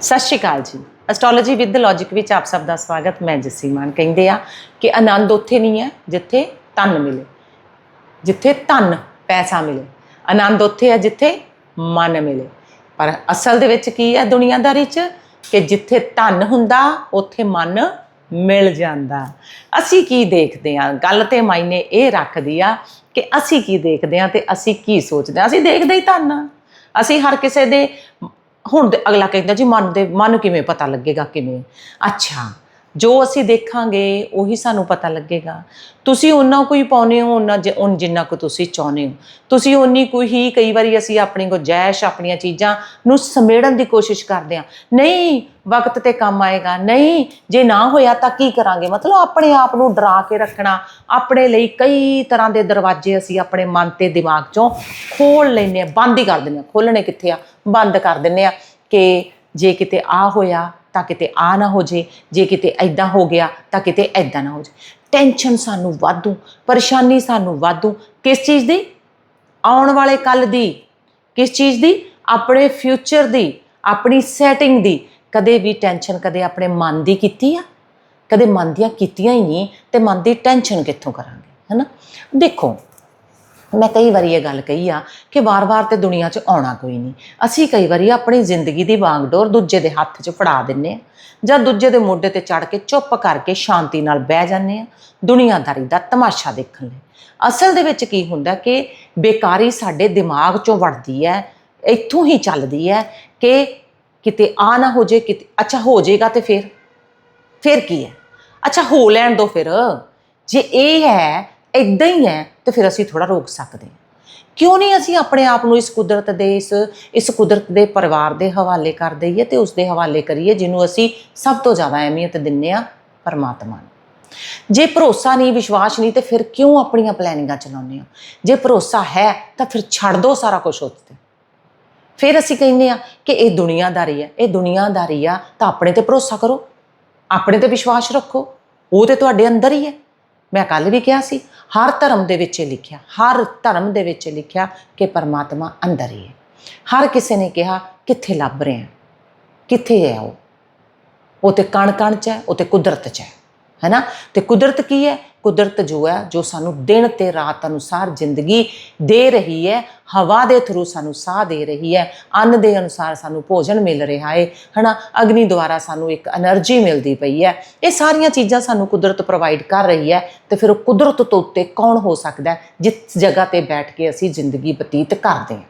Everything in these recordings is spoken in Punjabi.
ਸਤਿ ਸ਼੍ਰੀ ਅਕਾਲ ਜੀ। ਐਸਟ੍ਰੋਲੋਜੀ ਵਿਦ ਲੌਜੀਕ ਵਿੱਚ ਆਪ ਸਭ ਦਾ ਸਵਾਗਤ। ਮੈਂ ਜੱਸੀ ਮਾਨ ਕਹਿੰਦੇ ਆ ਕਿ ਆਨੰਦ ਉੱਥੇ ਨਹੀਂ ਹੈ ਜਿੱਥੇ ਧਨ ਮਿਲੇ। ਜਿੱਥੇ ਧਨ ਪੈਸਾ ਮਿਲੇ। ਆਨੰਦ ਉੱਥੇ ਹੈ ਜਿੱਥੇ ਮਨ ਮਿਲੇ। ਪਰ ਅਸਲ ਦੇ ਵਿੱਚ ਕੀ ਹੈ ਦੁਨੀਆਦਾਰੀ 'ਚ? ਕਿ ਜਿੱਥੇ ਧਨ ਹੁੰਦਾ, ਉੱਥੇ ਮਨ ਮਿਲ ਜਾਂਦਾ। ਅਸੀਂ ਕੀ ਦੇਖਦੇ ਆ ਗੱਲ ਤੇ ਮਾਇਨੇ ਇਹ ਰੱਖਦੀ ਆ ਕਿ ਅਸੀਂ ਕੀ ਦੇਖਦੇ ਆ ਤੇ ਅਸੀਂ ਕੀ ਸੋਚਦੇ ਆ ਅਸੀਂ ਦੇਖਦੇ ਹੀ ਧਨ ਆ। ਅਸੀਂ ਹਰ ਕਿਸੇ ਦੇ ਹੁਣ ਦੇ ਅਗਲਾ ਕਹਿੰਦਾ ਜੀ ਮਨ ਦੇ ਮਨ ਨੂੰ ਕਿਵੇਂ ਪਤਾ ਲੱਗੇਗਾ ਕਿਵੇਂ? ਅੱਛਾ। ਜੋ ਅਸੀਂ ਦੇਖਾਂਗੇ, ਉਹੀ ਸਾਨੂੰ ਪਤਾ ਲੱਗੇਗਾ। ਤੁਸੀਂ ਉਹਨਾਂ ਕੋਈ ਪਾਉਨੇ ਹੋ ਉਹਨਾਂ ਉਨ ਜਿੰਨਾ ਕੋ ਤੁਸੀਂ ਚਾਹੁੰਦੇ ਹੋ। ਤੁਸੀਂ ਉਨੀ ਕੋਈ ਹੀ ਕਈ ਵਾਰੀ ਅਸੀਂ ਆਪਣੀ ਗੁੰਜਾਇਸ਼, ਆਪਣੀਆਂ ਚੀਜ਼ਾਂ ਨੂੰ ਸਮੇੜਨ ਦੀ ਕੋਸ਼ਿਸ਼ ਕਰਦੇ ਹਾਂ। ਨਹੀਂ, ਵਕਤ ਤੇ ਕੰਮ ਆਏਗਾ। ਨਹੀਂ, ਜੇ ਨਾ ਹੋਇਆ ਤਾਂ ਕੀ ਕਰਾਂਗੇ? ਮਤਲਬ ਆਪਣੇ ਆਪ ਨੂੰ ਡਰਾ ਕੇ ਰੱਖਣਾ। ਆਪਣੇ ਲਈ ਕਈ ਤਰ੍ਹਾਂ ਦੇ ਦਰਵਾਜ਼ੇ ਅਸੀਂ ਆਪਣੇ ਮਨ ਤੇ ਦਿਮਾਗ ਚੋਂ ਖੋਲ ਲੈਨੇ ਆ ਬੰਦ ਹੀ ਕਰ ਦਿੰਦੇ ਆ ਖੋਲਣੇ ਕਿੱਥੇ ਆ? ਬੰਦ ਕਰ ਦਿੰਨੇ ਆ ਕਿ ਜੇ ਕਿਤੇ ਆ ਹੋਇਆ ਤਾਂ ਕਿਤੇ ਆ ਨਾ ਹੋ ਜੇ। ਜੇ ਕਿਤੇ ਐਦਾਂ ਹੋ ਗਿਆ, ਤਾਂ ਕਿਤੇ ਐਦਾਂ ਨਾ ਹੋ ਜੇ। ਟੈਨਸ਼ਨ ਸਾਨੂੰ ਵਾਧੂ, ਪਰੇਸ਼ਾਨੀ ਸਾਨੂੰ ਵਾਧੂ। ਕਿਸ ਚੀਜ਼ ਦੀ? ਆਉਣ ਵਾਲੇ ਕੱਲ ਦੀ। ਕਿਸ ਚੀਜ਼ ਦੀ? ਆਪਣੇ ਫਿਊਚਰ ਦੀ, ਆਪਣੀ ਸੈਟਿੰਗ ਦੀ। ਕਦੇ ਵੀ ਟੈਨਸ਼ਨ ਕਦੇ ਆਪਣੇ ਮਨ ਦੀ ਕੀਤੀ ਆ? ਕਦੇ ਮਨ ਦੀਆਂ ਕੀਤੀਆਂ ਹੀ ਨਹੀਂ ਤੇ ਮਨ ਦੀ ਟੈਨਸ਼ਨ ਕਿੱਥੋਂ ਕਰਾਂਗੇ, ਹੈਨਾ? ਦੇਖੋ ਮੈਂ ਕਈ ਵਾਰੀ ਇਹ ਗੱਲ ਕਹੀ ਆ ਕਿ ਵਾਰ-ਵਾਰ ਤੇ ਦੁਨੀਆ 'ਚ ਆਉਣਾ ਕੋਈ ਨਹੀਂ। ਅਸੀਂ ਕਈ ਵਾਰੀ ਆਪਣੀ ਜ਼ਿੰਦਗੀ ਦੀ ਵਾਂਗਡੋਰ ਦੂਜੇ ਦੇ ਹੱਥ 'ਚ ਫੜਾ ਦਿੰਨੇ ਆ ਜਾਂ ਦੂਜੇ ਦੇ ਮੋਢੇ ਤੇ ਚੜ ਕੇ ਚੁੱਪ ਕਰਕੇ ਸ਼ਾਂਤੀ ਨਾਲ ਬਹਿ ਜਾਂਦੇ ਆ, ਦੁਨੀਆਦਾਰੀ ਦਾ ਤਮਾਸ਼ਾ ਦੇਖਣ ਲਈ। ਅਸਲ ਦੇ ਵਿੱਚ ਕੀ ਹੁੰਦਾ ਕਿ ਬੇਕਾਰੀ ਸਾਡੇ ਦਿਮਾਗ 'ਚੋਂ ਵੜਦੀ ਹੈ ਇੱਥੋਂ ਹੀ ਚੱਲਦੀ ਹੈ ਕਿ ਕਿਤੇ ਆ ਨਾ ਹੋ ਜੇ, ਕਿਤੇ ਅੱਛਾ ਹੋ ਜਾਏਗਾ ਤੇ ਫਿਰ। ਫਿਰ ਕੀ ਹੈ ਅੱਛਾ ਹੋ ਲੈਣ ਦੋ ਫਿਰ। ਜੇ ਇਹ ਹੈ ਇਦਾਂ ਹੀ ਹੈ ਤੇ ਫਿਰ ਅਸੀਂ ਥੋੜਾ ਰੋਕ ਸਕਦੇ ਹਾਂ। ਕਿਉਂ ਨਹੀਂ ਅਸੀਂ ਆਪਣੇ ਆਪ ਨੂੰ ਇਸ ਕੁਦਰਤ ਦੇ, ਇਸ ਇਸ ਕੁਦਰਤ ਦੇ ਪਰਿਵਾਰ ਦੇ ਹਵਾਲੇ ਕਰ ਦਈਏ ਤੇ ਉਸ ਦੇ ਹਵਾਲੇ ਕਰੀਏ ਜਿਹਨੂੰ ਅਸੀਂ ਸਭ ਤੋਂ ਜ਼ਿਆਦਾ ਅਹਿਮੀਅਤ ਦਿੰਨੇ ਆ ਪਰਮਾਤਮਾ ਨੂੰ। ਜੇ ਭਰੋਸਾ ਨਹੀਂ, ਵਿਸ਼ਵਾਸ ਨਹੀਂ ਤੇ ਫਿਰ ਕਿਉਂ ਆਪਣੀਆਂ ਪਲੈਨਿੰਗਾਂ ਚਲਾਉਂਦੇ ਆ ਜੇ ਭਰੋਸਾ ਹੈ ਤਾਂ ਫਿਰ ਛੱਡ ਦੋ ਸਾਰਾ ਕੁਝ ਉੱਤੇ ਫਿਰ ਅਸੀਂ ਕਹਿੰਦੇ ਆ ਕਿ ਇਹ ਦੁਨੀਆਦਾਰੀ ਹੈ, ਇਹ ਦੁਨੀਆਦਾਰੀ ਆ ਤਾਂ ਆਪਣੇ ਤੇ ਭਰੋਸਾ ਕਰੋ, ਆਪਣੇ ਤੇ ਵਿਸ਼ਵਾਸ ਰੱਖੋ, ਉਹ ਤੇ ਤੁਹਾਡੇ ਅੰਦਰ ਹੀ ਹੈ। ਮੈਂ ਕੱਲ ਵੀ ਕਿਹਾ ਸੀ ਹਰ ਧਰਮ ਦੇ ਵਿੱਚ ਇਹ ਲਿਖਿਆ, ਹਰ ਧਰਮ ਦੇ ਵਿੱਚ ਲਿਖਿਆ ਕਿ ਪਰਮਾਤਮਾ ਅੰਦਰ ਹੀ ਹੈ। ਹਰ ਕਿਸੇ ਨੇ ਕਿਹਾ, ਕਿੱਥੇ ਲੱਭ ਰਹੇ? ਆ ਕਿੱਥੇ ਹੈ ਉਹ? ਉਹ ਤੇ ਕਣ ਕਣ ਚ ਹੈ, ਉਹ ਤੇ ਕੁਦਰਤ ਚ ਹੈ, ਹੈਨਾ? ਤੇ ਕੁਦਰਤ ਕੀ ਹੈ? ਕੁਦਰਤ ਜੋ ਹੈ, ਜੋ ਸਾਨੂੰ ਦਿਨ ਤੇ ਰਾਤ ਅਨੁਸਾਰ ਜ਼ਿੰਦਗੀ ਦੇ ਰਹੀ ਹੈ, ਹਵਾ ਦੇ ਥਰੂ ਸਾਨੂੰ ਸਾਹ ਦੇ ਰਹੀ ਹੈ, ਅੰਨ ਦੇ ਅਨੁਸਾਰ ਸਾਨੂੰ ਭੋਜਨ ਮਿਲ ਰਿਹਾ ਹੈ, ਹਨਾ? ਅਗਨੀ ਦੁਆਰਾ ਸਾਨੂੰ ਇੱਕ એનર્ਜੀ ਮਿਲਦੀ ਪਈ ਹੈ। ਇਹ ਸਾਰੀਆਂ ਚੀਜ਼ਾਂ ਸਾਨੂੰ ਕੁਦਰਤ ਪ੍ਰੋਵਾਈਡ ਕਰ ਰਹੀ ਹੈ ਤੇ ਫਿਰ ਉਹ ਕੁਦਰਤ ਤੋਂ ਉੱਤੇ ਕੌਣ ਹੋ ਸਕਦਾ ਜਿਸ ਜਗ੍ਹਾ ਤੇ ਬੈਠ ਕੇ ਅਸੀਂ ਜ਼ਿੰਦਗੀ ਬਤੀਤ ਕਰਦੇ ਹਾਂ।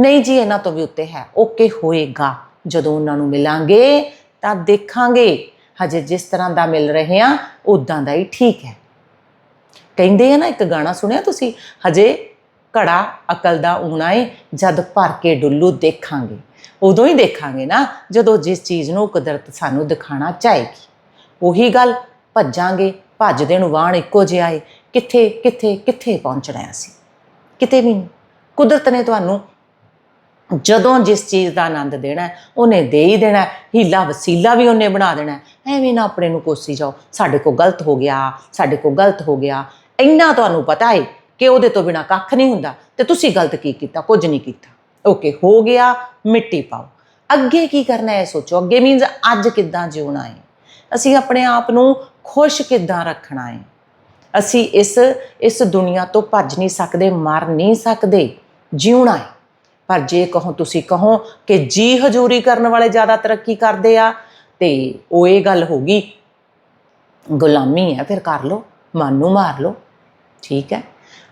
ਨਹੀਂ ਜੀ, ਇਹਨਾਂ ਤੋਂ ਵੀ ਉੱਤੇ ਹੈ। ਓਕੇ ਹੋਏਗਾ। ਜਦੋਂ ਉਹਨਾਂ ਨੂੰ ਮਿਲਾਂਗੇ ਤਾਂ ਦੇਖਾਂਗੇ। ਹਜੇ ਜਿਸ ਤਰ੍ਹਾਂ ਦਾ ਮਿਲ ਰਹੇ ਆ ਉਦਾਂ ਦਾ ਹੀ ਠੀਕ ਹੈ। ਕਹਿੰਦੇ ਆ ਨਾ ਇੱਕ ਗਾਣਾ ਸੁਣਿਆ ਤੁਸੀਂ? ਹਜੇ ਘੜਾ ਅਕਲ ਦਾ ਊਣਾ ਏ ਜਦ ਭਰ ਕੇ ਡੁੱਲੂ ਦੇਖਾਂਗੇ। ਉਦੋਂ ਹੀ ਦੇਖਾਂਗੇ ਨਾ, ਜਦੋਂ ਜਿਸ ਚੀਜ਼ ਨੂੰ ਕੁਦਰਤ ਸਾਨੂੰ ਦਿਖਾਣਾ ਚਾਹੇਗੀ। ਉਹੀ ਗੱਲ, ਭੱਜਾਂਗੇ ਭੱਜਦੇ ਨੂੰ ਵਾਣ ਇੱਕੋ ਜਿਹਾ ਏ ਕਿੱਥੇ ਕਿੱਥੇ ਕਿੱਥੇ ਪਹੁੰਚਣਾ ਅਸੀਂ? ਕਿਤੇ ਵੀ ਨਹੀਂ। ਕੁਦਰਤ ਨੇ ਤੁਹਾਨੂੰ ਜਦੋਂ ਜਿਸ ਚੀਜ਼ ਦਾ ਆਨੰਦ ਦੇਣਾ ਉਹਨੇ ਦੇ ਹੀ ਦੇਣਾ ਹੀਲਾ ਵਸੀਲਾ ਵੀ ਉਹਨੇ ਬਣਾ ਦੇਣਾ ਐਵੇਂ ਨਾ ਆਪਣੇ ਨੂੰ ਕੋਸੀ ਜਾਓ। ਸਾਡੇ ਕੋਲ ਗਲਤ ਹੋ ਗਿਆ, ਸਾਡੇ ਕੋਲ ਗਲਤ ਹੋ ਗਿਆ। ਇੰਨਾ ਤੁਹਾਨੂੰ ਪਤਾ ਹੈ ਕਿ ਉਹਦੇ ਤੋਂ ਬਿਨਾ ਕੱਖ ਨਹੀਂ ਹੁੰਦਾ ਤੇ ਤੁਸੀਂ ਗਲਤ ਕੀ ਕੀਤਾ, ਕੁਝ ਨਹੀਂ ਕੀਤਾ। ਓਕੇ, ਹੋ ਗਿਆ, ਮਿੱਟੀ ਪਾਓ। ਅੱਗੇ ਕੀ ਕਰਨਾ ਹੈ ਸੋਚੋ, ਅੱਗੇ ਮੀਨਸ ਅੱਜ ਕਿੱਦਾਂ ਜਿਉਣਾ ਹੈ ਅਸੀਂ ਆਪਣੇ ਆਪ ਨੂੰ ਖੁਸ਼ ਕਿੱਦਾਂ ਰੱਖਣਾ ਹੈ ਅਸੀਂ ਇਸ ਇਸ ਦੁਨੀਆ ਤੋਂ ਭੱਜ ਨਹੀਂ ਸਕਦੇ, ਮਰ ਨਹੀਂ ਸਕਦੇ, ਜਿਉਣਾ ਹੈ ਪਰ ਜੇ ਕਹੋ, ਤੁਸੀਂ ਕਹੋ ਕਿ ਜੀ ਹਜ਼ੂਰੀ ਕਰਨ ਵਾਲੇ ਜ਼ਿਆਦਾ ਤਰੱਕੀ ਕਰਦੇ ਆ, ਤੇ ਉਹ ਇਹ ਗੱਲ ਹੋਗੀ ਗੁਲਾਮੀ ਹੈ ਫਿਰ ਕਰ ਲਓ, ਮਨ ਨੂੰ ਮਾਰ ਲਓ। ਠੀਕ ਹੈ?